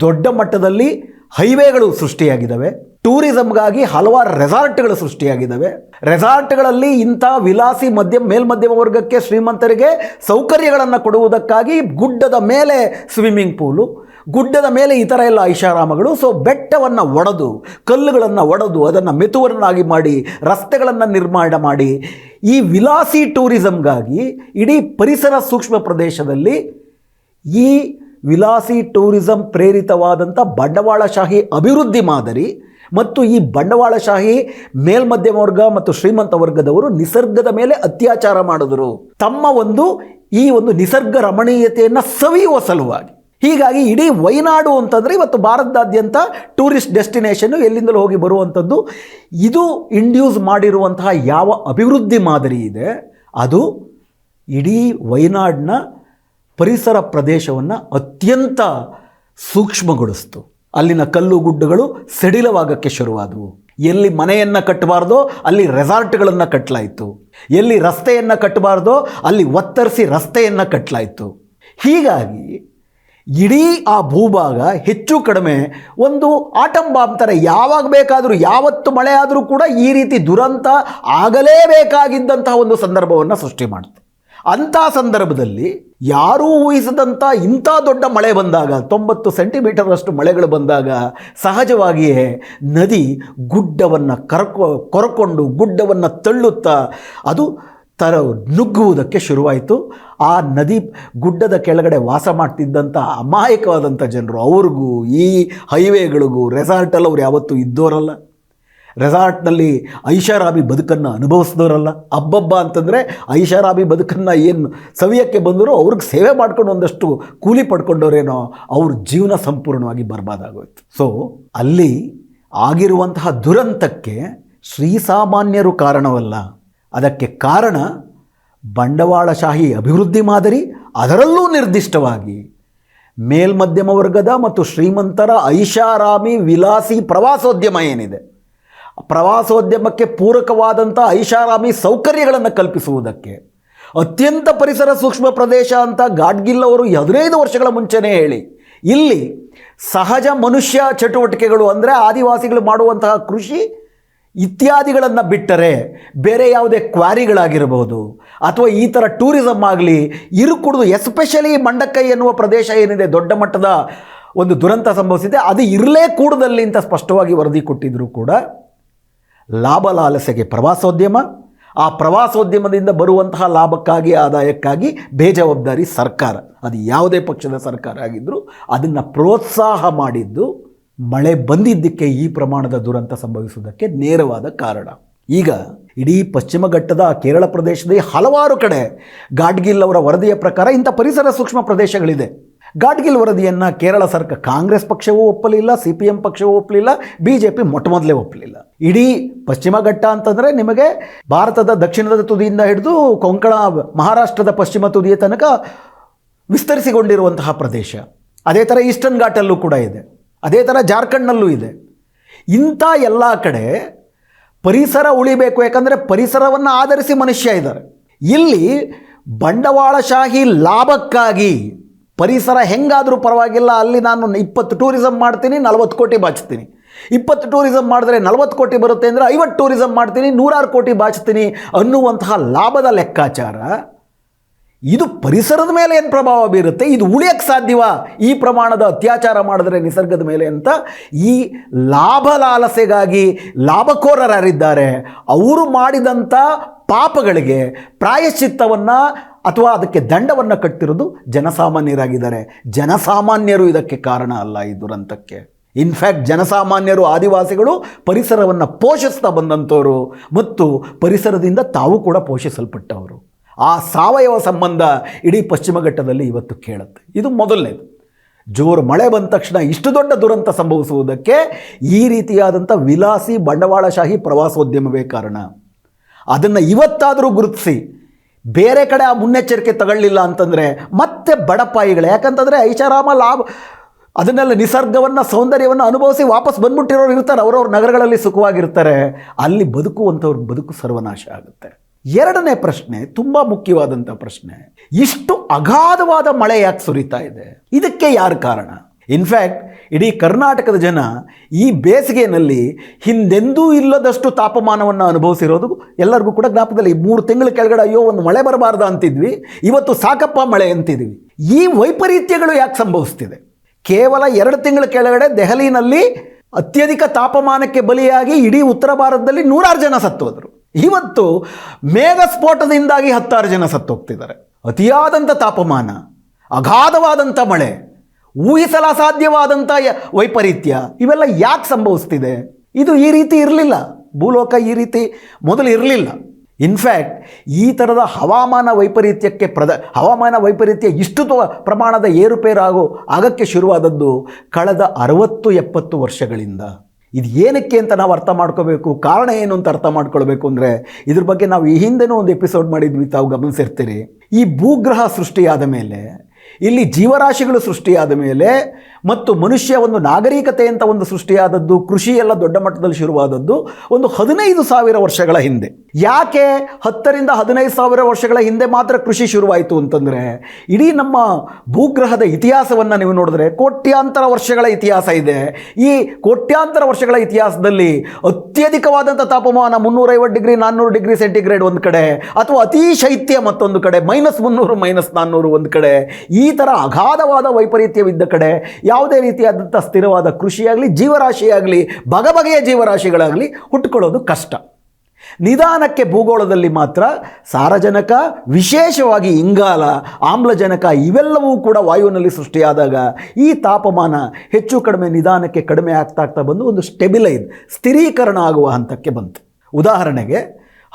ದೊಡ್ಡ ಮಟ್ಟದಲ್ಲಿ ಹೈವೇಗಳು ಸೃಷ್ಟಿಯಾಗಿದ್ದಾವೆ. ಟೂರಿಸಮ್ಗಾಗಿ ಹಲವಾರು ರೆಸಾರ್ಟ್ಗಳು ಸೃಷ್ಟಿಯಾಗಿದ್ದಾವೆ. ರೆಸಾರ್ಟ್ಗಳಲ್ಲಿ ಇಂಥ ವಿಲಾಸಿ ಮಧ್ಯಮ ಮೇಲ್ಮಧ್ಯಮ ವರ್ಗಕ್ಕೆ ಶ್ರೀಮಂತರಿಗೆ ಸೌಕರ್ಯಗಳನ್ನು ಕೊಡುವುದಕ್ಕಾಗಿ ಗುಡ್ಡದ ಮೇಲೆ ಸ್ವಿಮ್ಮಿಂಗ್ ಪೂಲು ಗುಡ್ಡದ ಮೇಲೆ ಈ ಥರ ಎಲ್ಲ ಐಷಾರಾಮಗಳು. ಸೊ ಬೆಟ್ಟವನ್ನು ಒಡೆದು, ಕಲ್ಲುಗಳನ್ನು ಒಡೆದು, ಅದನ್ನು ಮೆತುವರನ್ನಾಗಿ ಮಾಡಿ, ರಸ್ತೆಗಳನ್ನು ನಿರ್ಮಾಣ ಮಾಡಿ, ಈ ವಿಲಾಸಿ ಟೂರಿಸಮ್ಗಾಗಿ ಇಡೀ ಪರಿಸರ ಸೂಕ್ಷ್ಮ ಪ್ರದೇಶದಲ್ಲಿ ಈ ವಿಲಾಸಿ ಟೂರಿಸಂ ಪ್ರೇರಿತವಾದಂಥ ಬಂಡವಾಳಶಾಹಿ ಅಭಿವೃದ್ಧಿ ಮಾದರಿ ಮತ್ತು ಈ ಬಂಡವಾಳಶಾಹಿ ಮೇಲ್ಮಧ್ಯಮ ವರ್ಗ ಮತ್ತು ಶ್ರೀಮಂತ ವರ್ಗದವರು ನಿಸರ್ಗದ ಮೇಲೆ ಅತ್ಯಾಚಾರ ಮಾಡಿದರು. ತಮ್ಮ ಒಂದು ಈ ಒಂದು ನಿಸರ್ಗ ರಮಣೀಯತೆಯನ್ನು ಸವಿಯುವ ಸಲುವಾಗಿ. ಹೀಗಾಗಿ ಇಡೀ ವೈನಾಡು ಅಂತಂದರೆ ಇವತ್ತು ಭಾರತದಾದ್ಯಂತ ಟೂರಿಸ್ಟ್ ಡೆಸ್ಟಿನೇಷನ್ನು ಎಲ್ಲಿಂದಲೂ ಹೋಗಿ ಬರುವಂಥದ್ದು. ಇದು ಇಂಡ್ಯೂಸ್ ಮಾಡಿರುವಂತಹ ಯಾವ ಅಭಿವೃದ್ಧಿ ಮಾದರಿ ಇದೆ, ಅದು ಇಡೀ ವೈನಾಡ್ನ ಪರಿಸರ ಪ್ರದೇಶವನ್ನು ಅತ್ಯಂತ ಸೂಕ್ಷ್ಮಗೊಳಿಸ್ತು. ಅಲ್ಲಿನ ಕಲ್ಲು ಗುಡ್ಡಗಳು ಸಡಿಲವಾಗಕ್ಕೆ ಶುರುವಾದವು. ಎಲ್ಲಿ ಮನೆಯನ್ನು ಕಟ್ಟಬಾರ್ದೋ ಅಲ್ಲಿ ರೆಸಾರ್ಟ್ಗಳನ್ನು ಕಟ್ಟಲಾಯಿತು ಎಲ್ಲಿ ರಸ್ತೆಯನ್ನು ಕಟ್ಟಬಾರ್ದೋ ಅಲ್ಲಿ ಒತ್ತರಿಸಿ ರಸ್ತೆಯನ್ನು ಕಟ್ಟಲಾಯಿತು ಹೀಗಾಗಿ ಇಡೀ ಆ ಭೂಭಾಗ ಹೆಚ್ಚು ಕಡಿಮೆ ಒಂದು ಆಟಂ ಬಾಂಬ್ ಥರ ಯಾವಾಗ ಬೇಕಾದರೂ, ಯಾವತ್ತು ಮಳೆ ಆದರೂ ಕೂಡ ಈ ರೀತಿ ದುರಂತ ಆಗಲೇಬೇಕಾಗಿದ್ದಂತಹ ಒಂದು ಸಂದರ್ಭವನ್ನು ಸೃಷ್ಟಿ ಮಾಡುತ್ತೆ. ಅಂಥ ಸಂದರ್ಭದಲ್ಲಿ ಯಾರೂ ಊಹಿಸದಂಥ ಇಂಥ ದೊಡ್ಡ ಮಳೆ ಬಂದಾಗ, ತೊಂಬತ್ತು ಸೆಂಟಿಮೀಟರಷ್ಟು ಮಳೆಗಳು ಬಂದಾಗ ಸಹಜವಾಗಿಯೇ ನದಿ ಗುಡ್ಡವನ್ನು ಕರ್ಕೊ, ಕೊರಕೊಂಡು ಗುಡ್ಡವನ್ನು ತಳ್ಳುತ್ತಾ ಅದು ತರ ನುಗ್ಗುವುದಕ್ಕೆ ಶುರುವಾಯಿತು. ಆ ನದಿ ಗುಡ್ಡದ ಕೆಳಗಡೆ ವಾಸ ಮಾಡ್ತಿದ್ದಂಥ ಅಮಾಯಕವಾದಂಥ ಜನರು, ಅವ್ರಿಗೂ ಈ ಹೈವೇಗಳಿಗೂ ರೆಸಾರ್ಟಲ್ಲಿ ಅವ್ರು ಯಾವತ್ತೂ ಇದ್ದೋರಲ್ಲ. ರೆಸಾರ್ಟ್ನಲ್ಲಿ ಐಷಾರಾಬಿ ಬದುಕನ್ನು ಅನುಭವಿಸಿದವರಲ್ಲ ಹಬ್ಬಬ್ಬ ಅಂತಂದರೆ ಐಷಾರಾಬಿ ಬದುಕನ್ನು ಏನು ಸವಿಯಕ್ಕೆ ಬಂದರೂ ಅವ್ರಿಗೆ ಸೇವೆ ಮಾಡ್ಕೊಂಡು ಒಂದಷ್ಟು ಕೂಲಿ ಪಡ್ಕೊಂಡವರೇನೋ ಅವ್ರ ಜೀವನ ಸಂಪೂರ್ಣವಾಗಿ ಬರ್ಬಾದಾಗೋಯ್ತು ಸೊ ಅಲ್ಲಿ ಆಗಿರುವಂತಹ ದುರಂತಕ್ಕೆ ಶ್ರೀಸಾಮಾನ್ಯರು ಕಾರಣವಲ್ಲ. ಅದಕ್ಕೆ ಕಾರಣ ಬಂಡವಾಳಶಾಹಿ ಅಭಿವೃದ್ಧಿ ಮಾದರಿ ಅದರಲ್ಲೂ ನಿರ್ದಿಷ್ಟವಾಗಿ ಮೇಲ್ಮಧ್ಯಮ ವರ್ಗದ ಮತ್ತು ಶ್ರೀಮಂತರ ಐಷಾರಾಮಿ ವಿಲಾಸಿ ಪ್ರವಾಸೋದ್ಯಮ ಏನಿದೆ. ಪ್ರವಾಸೋದ್ಯಮಕ್ಕೆ ಪೂರಕವಾದಂಥ ಐಷಾರಾಮಿ ಸೌಕರ್ಯಗಳನ್ನು ಕಲ್ಪಿಸುವುದಕ್ಕೆ ಅತ್ಯಂತ ಪರಿಸರ ಸೂಕ್ಷ್ಮ ಪ್ರದೇಶ ಅಂತ ಗಾಡ್ಗಿಲ್ ಅವರು ಹದಿನೈದು ವರ್ಷಗಳ ಮುಂಚೆನೇ ಹೇಳಿ, ಇಲ್ಲಿ ಸಹಜ ಮನುಷ್ಯ ಚಟುವಟಿಕೆಗಳು ಅಂದರೆ ಆದಿವಾಸಿಗಳು ಮಾಡುವಂತಹ ಕೃಷಿ ಇತ್ಯಾದಿಗಳನ್ನು ಬಿಟ್ಟರೆ ಬೇರೆ ಯಾವುದೇ ಕ್ವಾರಿಗಳಾಗಿರಬಹುದು. ಅಥವಾ ಈ ಥರ ಟೂರಿಸಮ್ ಆಗಲಿ, ಇರುಕುಡ್ದು ಎಸ್ಪೆಷಲಿ ಮಂಡಕ್ಕೈ ಎನ್ನುವ ಪ್ರದೇಶ ಏನಿದೆ, ದೊಡ್ಡ ಮಟ್ಟದ ಒಂದು ದುರಂತ ಸಂಭವಿಸಿದೆ, ಅದು ಇರಲೇ ಕೂಡದಲ್ಲಿ ಅಂತ ಸ್ಪಷ್ಟವಾಗಿ ವರದಿ ಕೊಟ್ಟಿದ್ದರೂ ಕೂಡ ಲಾಭ ಲಾಲಸೆಗೆ ಪ್ರವಾಸೋದ್ಯಮ. ಆ ಪ್ರವಾಸೋದ್ಯಮದಿಂದ ಬರುವಂತಹ ಲಾಭಕ್ಕಾಗಿ, ಆದಾಯಕ್ಕಾಗಿ ಬೇಜವಾಬ್ದಾರಿ ಸರ್ಕಾರ. ಅದು ಯಾವುದೇ ಪಕ್ಷದ ಸರ್ಕಾರ ಆಗಿದ್ದರೂ ಅದನ್ನು ಪ್ರೋತ್ಸಾಹ ಮಾಡಿದ್ದು ಮಳೆ ಬಂದಿದ್ದಕ್ಕೆ ಈ ಪ್ರಮಾಣದ ದುರಂತ ಸಂಭವಿಸುವುದಕ್ಕೆ ನೇರವಾದ ಕಾರಣ. ಈಗ ಇಡೀ ಪಶ್ಚಿಮ ಘಟ್ಟದ ಕೇರಳ ಪ್ರದೇಶದಲ್ಲಿ ಹಲವಾರು ಕಡೆ ಗಾಡ್ಗಿಲ್ ಅವರ ವರದಿಯ ಪ್ರಕಾರ ಇಂಥ ಪರಿಸರ ಸೂಕ್ಷ್ಮ ಪ್ರದೇಶಗಳಿದೆ. ಗಾಡ್ಗಿಲ್ ವರದಿಯನ್ನು ಕೇರಳ ಸರ್ಕಾರ ಕಾಂಗ್ರೆಸ್ ಪಕ್ಷವೂ ಒಪ್ಪಲಿಲ್ಲ ಸಿ ಪಿ ಎಂ ಪಕ್ಷವೂ ಒಪ್ಪಲಿಲ್ಲ ಬಿ ಜೆ ಪಿ ಮೊಟ್ಟ ಮೊದಲೇ ಒಪ್ಪಲಿಲ್ಲ. ಇಡೀ ಪಶ್ಚಿಮ ಘಟ್ಟ ಅಂತಂದರೆ ನಿಮಗೆ ಭಾರತದ ದಕ್ಷಿಣದ ತುದಿಯಿಂದ ಹಿಡಿದು ಕೊಂಕಣ, ಮಹಾರಾಷ್ಟ್ರದ ಪಶ್ಚಿಮ ತುದಿಯ ತನಕ ವಿಸ್ತರಿಸಿಕೊಂಡಿರುವಂತಹ ಪ್ರದೇಶ. ಅದೇ ಥರ ಈಸ್ಟರ್ನ್ ಘಾಟಲ್ಲೂ ಕೂಡ ಇದೆ. ಅದೇ ಥರ ಜಾರ್ಖಂಡ್ನಲ್ಲೂ ಇದೆ. ಇಂಥ ಎಲ್ಲ ಕಡೆ ಪರಿಸರ ಉಳಿಬೇಕು, ಯಾಕಂದರೆ ಪರಿಸರವನ್ನು ಆಧರಿಸಿ ಮನುಷ್ಯ ಇದ್ದಾರೆ. ಇಲ್ಲಿ ಬಂಡವಾಳಶಾಹಿ ಲಾಭಕ್ಕಾಗಿ ಪರಿಸರ ಹೆಂಗಾದರೂ ಪರವಾಗಿಲ್ಲ, ಅಲ್ಲಿ ನಾನು ಇಪ್ಪತ್ತು ಟೂರಿಸಮ್ ಮಾಡ್ತೀನಿ, ನಲವತ್ತು ಕೋಟಿ ಬಾಚ್ತೀನಿ ಇಪ್ಪತ್ತು ಟೂರಿಸಮ್ ಮಾಡಿದ್ರೆ ನಲವತ್ತು ಕೋಟಿ ಬರುತ್ತೆ ಅಂದರೆ ಐವತ್ತು ಟೂರಿಸಮ್ ಮಾಡ್ತೀನಿ, ನೂರಾರು ಕೋಟಿ ಬಾಚ್ತೀನಿ ಅನ್ನುವಂತಹ ಲಾಭದ ಲೆಕ್ಕಾಚಾರ ಇದು ಪರಿಸರದ ಮೇಲೆ ಏನು ಪ್ರಭಾವ ಬೀರುತ್ತೆ? ಇದು ಉಳಿಯೋಕ್ಕೆ ಸಾಧ್ಯವಾ? ಈ ಪ್ರಮಾಣದ ಅತ್ಯಾಚಾರ ಮಾಡಿದ್ರೆ ನಿಸರ್ಗದ ಮೇಲೆ ಅಂತ ಈ ಲಾಭ ಲಾಲಸೆಗಾಗಿ ಲಾಭಕೋರರಾರಿದ್ದಾರೆ ಅವರು ಮಾಡಿದಂಥ ಪಾಪಗಳಿಗೆ ಪ್ರಾಯಶ್ಚಿತ್ತವನ್ನು ಅಥವಾ ಅದಕ್ಕೆ ದಂಡವನ್ನು ಕಟ್ಟಿರೋದು ಜನಸಾಮಾನ್ಯರಾಗಿದ್ದಾರೆ. ಜನಸಾಮಾನ್ಯರು ಇದಕ್ಕೆ ಕಾರಣ ಅಲ್ಲ ಈ ದುರಂತಕ್ಕೆ. ಇನ್ಫ್ಯಾಕ್ಟ್ ಜನಸಾಮಾನ್ಯರು, ಆದಿವಾಸಿಗಳು ಪರಿಸರವನ್ನು ಪೋಷಿಸ್ತಾ ಬಂದಂಥವರು ಮತ್ತು ಪರಿಸರದಿಂದ ತಾವು ಕೂಡ ಪೋಷಿಸಲ್ಪಟ್ಟವರು. ಆ ಸಾವಯವ ಸಂಬಂಧ ಇಡೀ ಪಶ್ಚಿಮ ಘಟ್ಟದಲ್ಲಿ ಇವತ್ತು ಕೇಳುತ್ತೆ. ಇದು ಮೊದಲನೇದು. ಜೋರು ಮಳೆ ಬಂದ ತಕ್ಷಣ ಇಷ್ಟು ದೊಡ್ಡ ದುರಂತ ಸಂಭವಿಸುವುದಕ್ಕೆ ಈ ರೀತಿಯಾದಂಥ ವಿಲಾಸಿ ಬಂಡವಾಳಶಾಹಿ ಪ್ರವಾಸೋದ್ಯಮವೇ ಕಾರಣ. ಅದನ್ನು ಇವತ್ತಾದರೂ ಗುರುತಿಸಿ, ಬೇರೆ ಕಡೆ ಆ ಮುನ್ನೆಚ್ಚರಿಕೆ ತಗೊಳ್ಳಿಲ್ಲ ಅಂತಂದರೆ ಮತ್ತೆ ಬಡಪಾಯಿಗಳು ಯಾಕಂತಂದರೆ ಐಷಾರಾಮ ಲಾಭ, ಅದನ್ನೆಲ್ಲ ನಿಸರ್ಗವನ್ನು, ಸೌಂದರ್ಯವನ್ನು ಅನುಭವಿಸಿ ವಾಪಸ್ ಬಂದ್ಬಿಟ್ಟಿರೋರು ಇರ್ತಾರೆ, ಅವರವ್ರ ನಗರಗಳಲ್ಲಿ ಸುಖವಾಗಿರ್ತಾರೆ. ಅಲ್ಲಿ ಬದುಕುವಂಥವ್ರ ಬದುಕು ಸರ್ವನಾಶ ಆಗುತ್ತೆ. ಎರಡನೇ ಪ್ರಶ್ನೆ, ತುಂಬ ಮುಖ್ಯವಾದಂಥ ಪ್ರಶ್ನೆ, ಇಷ್ಟು ಅಗಾಧವಾದ ಮಳೆ ಯಾಕೆ ಸುರಿತಾ ಇದೆ? ಇದಕ್ಕೆ ಯಾರು ಕಾರಣ? ಇನ್ಫ್ಯಾಕ್ಟ್ ಇಡೀ ಕರ್ನಾಟಕದ ಜನ ಈ ಬೇಸಿಗೆಯಲ್ಲಿ ಹಿಂದೆಂದೂ ಇಲ್ಲದಷ್ಟು ತಾಪಮಾನವನ್ನು ಅನುಭವಿಸಿರೋದು ಎಲ್ಲರಿಗೂ ಕೂಡ ಜ್ಞಾಪಕದಲ್ಲಿ. ಮೂರು ತಿಂಗಳ ಕೆಳಗಡೆ ಅಯ್ಯೋ, ಒಂದು ಮಳೆ ಬರಬಾರ್ದು ಅಂತಿದ್ವಿ, ಇವತ್ತು ಸಾಕಪ್ಪ ಮಳೆ ಅಂತಿದ್ವಿ. ಈ ವೈಪರೀತ್ಯಗಳು ಯಾಕೆ ಸಂಭವಿಸ್ತಿದೆ? ಕೇವಲ ಎರಡು ತಿಂಗಳ ಕೆಳಗಡೆ ದೆಹಲಿನಲ್ಲಿ ಅತ್ಯಧಿಕ ತಾಪಮಾನಕ್ಕೆ ಬಲಿಯಾಗಿ ಇಡೀ ಉತ್ತರ ಭಾರತದಲ್ಲಿ ನೂರಾರು ಜನ ಸತ್ತೋದ್ರು. ಇವತ್ತು ಮೇಘಸ್ಫೋಟದಿಂದಾಗಿ ಹತ್ತಾರು ಜನ ಸತ್ತೋಗ್ತಿದ್ದಾರೆ. ಅತಿಯಾದಂಥ ತಾಪಮಾನ ಅಗಾಧವಾದಂಥ ಮಳೆ, ಊಹಿಸಲ ಸಾಧ್ಯವಾದಂಥ ವೈಪರೀತ್ಯ, ಇವೆಲ್ಲ ಯಾಕೆ ಸಂಭವಿಸ್ತಿದೆ? ಇದು ಈ ರೀತಿ ಇರಲಿಲ್ಲ. ಭೂಲೋಕ ಈ ರೀತಿ ಮೊದಲು ಇರಲಿಲ್ಲ. ಇನ್ಫ್ಯಾಕ್ಟ್ ಈ ಥರದ ಹವಾಮಾನ ವೈಪರೀತ್ಯಕ್ಕೆ ಪ್ರದ, ಹವಾಮಾನ ವೈಪರೀತ್ಯ ಇಷ್ಟು ಪ್ರಮಾಣದ ಏರುಪೇರಾಗೋ, ಆಗಕ್ಕೆ ಶುರುವಾದದ್ದು ಕಳೆದ ಅರವತ್ತು ಎಪ್ಪತ್ತು ವರ್ಷಗಳಿಂದ. ಇದು ಏನಕ್ಕೆ ಅಂತ ನಾವು ಅರ್ಥ ಮಾಡ್ಕೋಬೇಕು? ಕಾರಣ ಏನು ಅಂತ ಅರ್ಥ ಮಾಡ್ಕೊಳ್ಬೇಕು ಅಂದರೆ, ಇದ್ರ ಬಗ್ಗೆ ನಾವು ಈ ಹಿಂದೆನೂ ಒಂದು ಎಪಿಸೋಡ್ ಮಾಡಿದ್ವಿ, ತಾವು ಗಮನಿಸಿರ್ತೀರಿ. ಈ ಭೂಗ್ರಹ ಸೃಷ್ಟಿಯಾದ ಮೇಲೆ, ಇಲ್ಲಿ ಜೀವರಾಶಿಗಳು ಸೃಷ್ಟಿಯಾದ ಮೇಲೆ ಮತ್ತು ಮನುಷ್ಯ ಒಂದು ನಾಗರಿಕತೆ ಅಂತ ಒಂದು ಸೃಷ್ಟಿಯಾದದ್ದು ಕೃಷಿ ಎಲ್ಲ ದೊಡ್ಡ ಮಟ್ಟದಲ್ಲಿ ಶುರುವಾದದ್ದು ಒಂದು ಹದಿನೈದು ಸಾವಿರ ವರ್ಷಗಳ ಹಿಂದೆ. ಯಾಕೆ ಹತ್ತರಿಂದ ಹದಿನೈದು ಸಾವಿರ ವರ್ಷಗಳ ಹಿಂದೆ ಮಾತ್ರ ಕೃಷಿ ಶುರುವಾಯಿತು ಅಂತಂದರೆ, ಇಡೀ ನಮ್ಮ ಭೂಗ್ರಹದ ಇತಿಹಾಸವನ್ನು ನೀವು ನೋಡಿದ್ರೆ ಕೋಟ್ಯಾಂತರ ವರ್ಷಗಳ ಇತಿಹಾಸ ಇದೆ. ಈ ಕೋಟ್ಯಾಂತರ ವರ್ಷಗಳ ಇತಿಹಾಸದಲ್ಲಿ ಅತ್ಯಧಿಕವಾದಂಥ ತಾಪಮಾನ ಮುನ್ನೂರೈವತ್ತು ಡಿಗ್ರಿ, ನಾನ್ನೂರು ಡಿಗ್ರಿ ಸೆಂಟಿಗ್ರೇಡ್ ಒಂದು ಕಡೆ, ಅಥವಾ ಅತಿ ಶೈತ್ಯ ಮತ್ತೊಂದು ಕಡೆ, ಮೈನಸ್ ಮುನ್ನೂರು, ಮೈನಸ್ ನಾನ್ನೂರು ಒಂದು ಕಡೆ, ಈ ಥರ ಅಗಾಧವಾದ ವೈಪರೀತ್ಯವಿದ್ದ ಕಡೆ ಯಾವುದೇ ರೀತಿಯಾದಂಥ ಸ್ಥಿರವಾದ ಕೃಷಿಯಾಗಲಿ, ಜೀವರಾಶಿಯಾಗಲಿ, ಬಗೆಬಗೆಯ ಜೀವರಾಶಿಗಳಾಗಲಿ ಹುಟ್ಟುಕೊಳ್ಳೋದು ಕಷ್ಟ. ನಿಧಾನಕ್ಕೆ ಭೂಗೋಳದಲ್ಲಿ ಮಾತ್ರ ಸಾರಜನಕ, ವಿಶೇಷವಾಗಿ ಇಂಗಾಲ, ಆಮ್ಲಜನಕ ಇವೆಲ್ಲವೂ ಕೂಡ ವಾಯುವಿನಲ್ಲಿ ಸೃಷ್ಟಿಯಾದಾಗ ಈ ತಾಪಮಾನ ಹೆಚ್ಚು ಕಡಿಮೆ ನಿಧಾನಕ್ಕೆ ಕಡಿಮೆ ಆಗ್ತಾ ಆಗ್ತಾ ಬಂದು ಒಂದು ಸ್ಟೆಬಿಲೈಸ್ ಸ್ಥಿರೀಕರಣ ಆಗುವ ಹಂತಕ್ಕೆ ಬಂತು. ಉದಾಹರಣೆಗೆ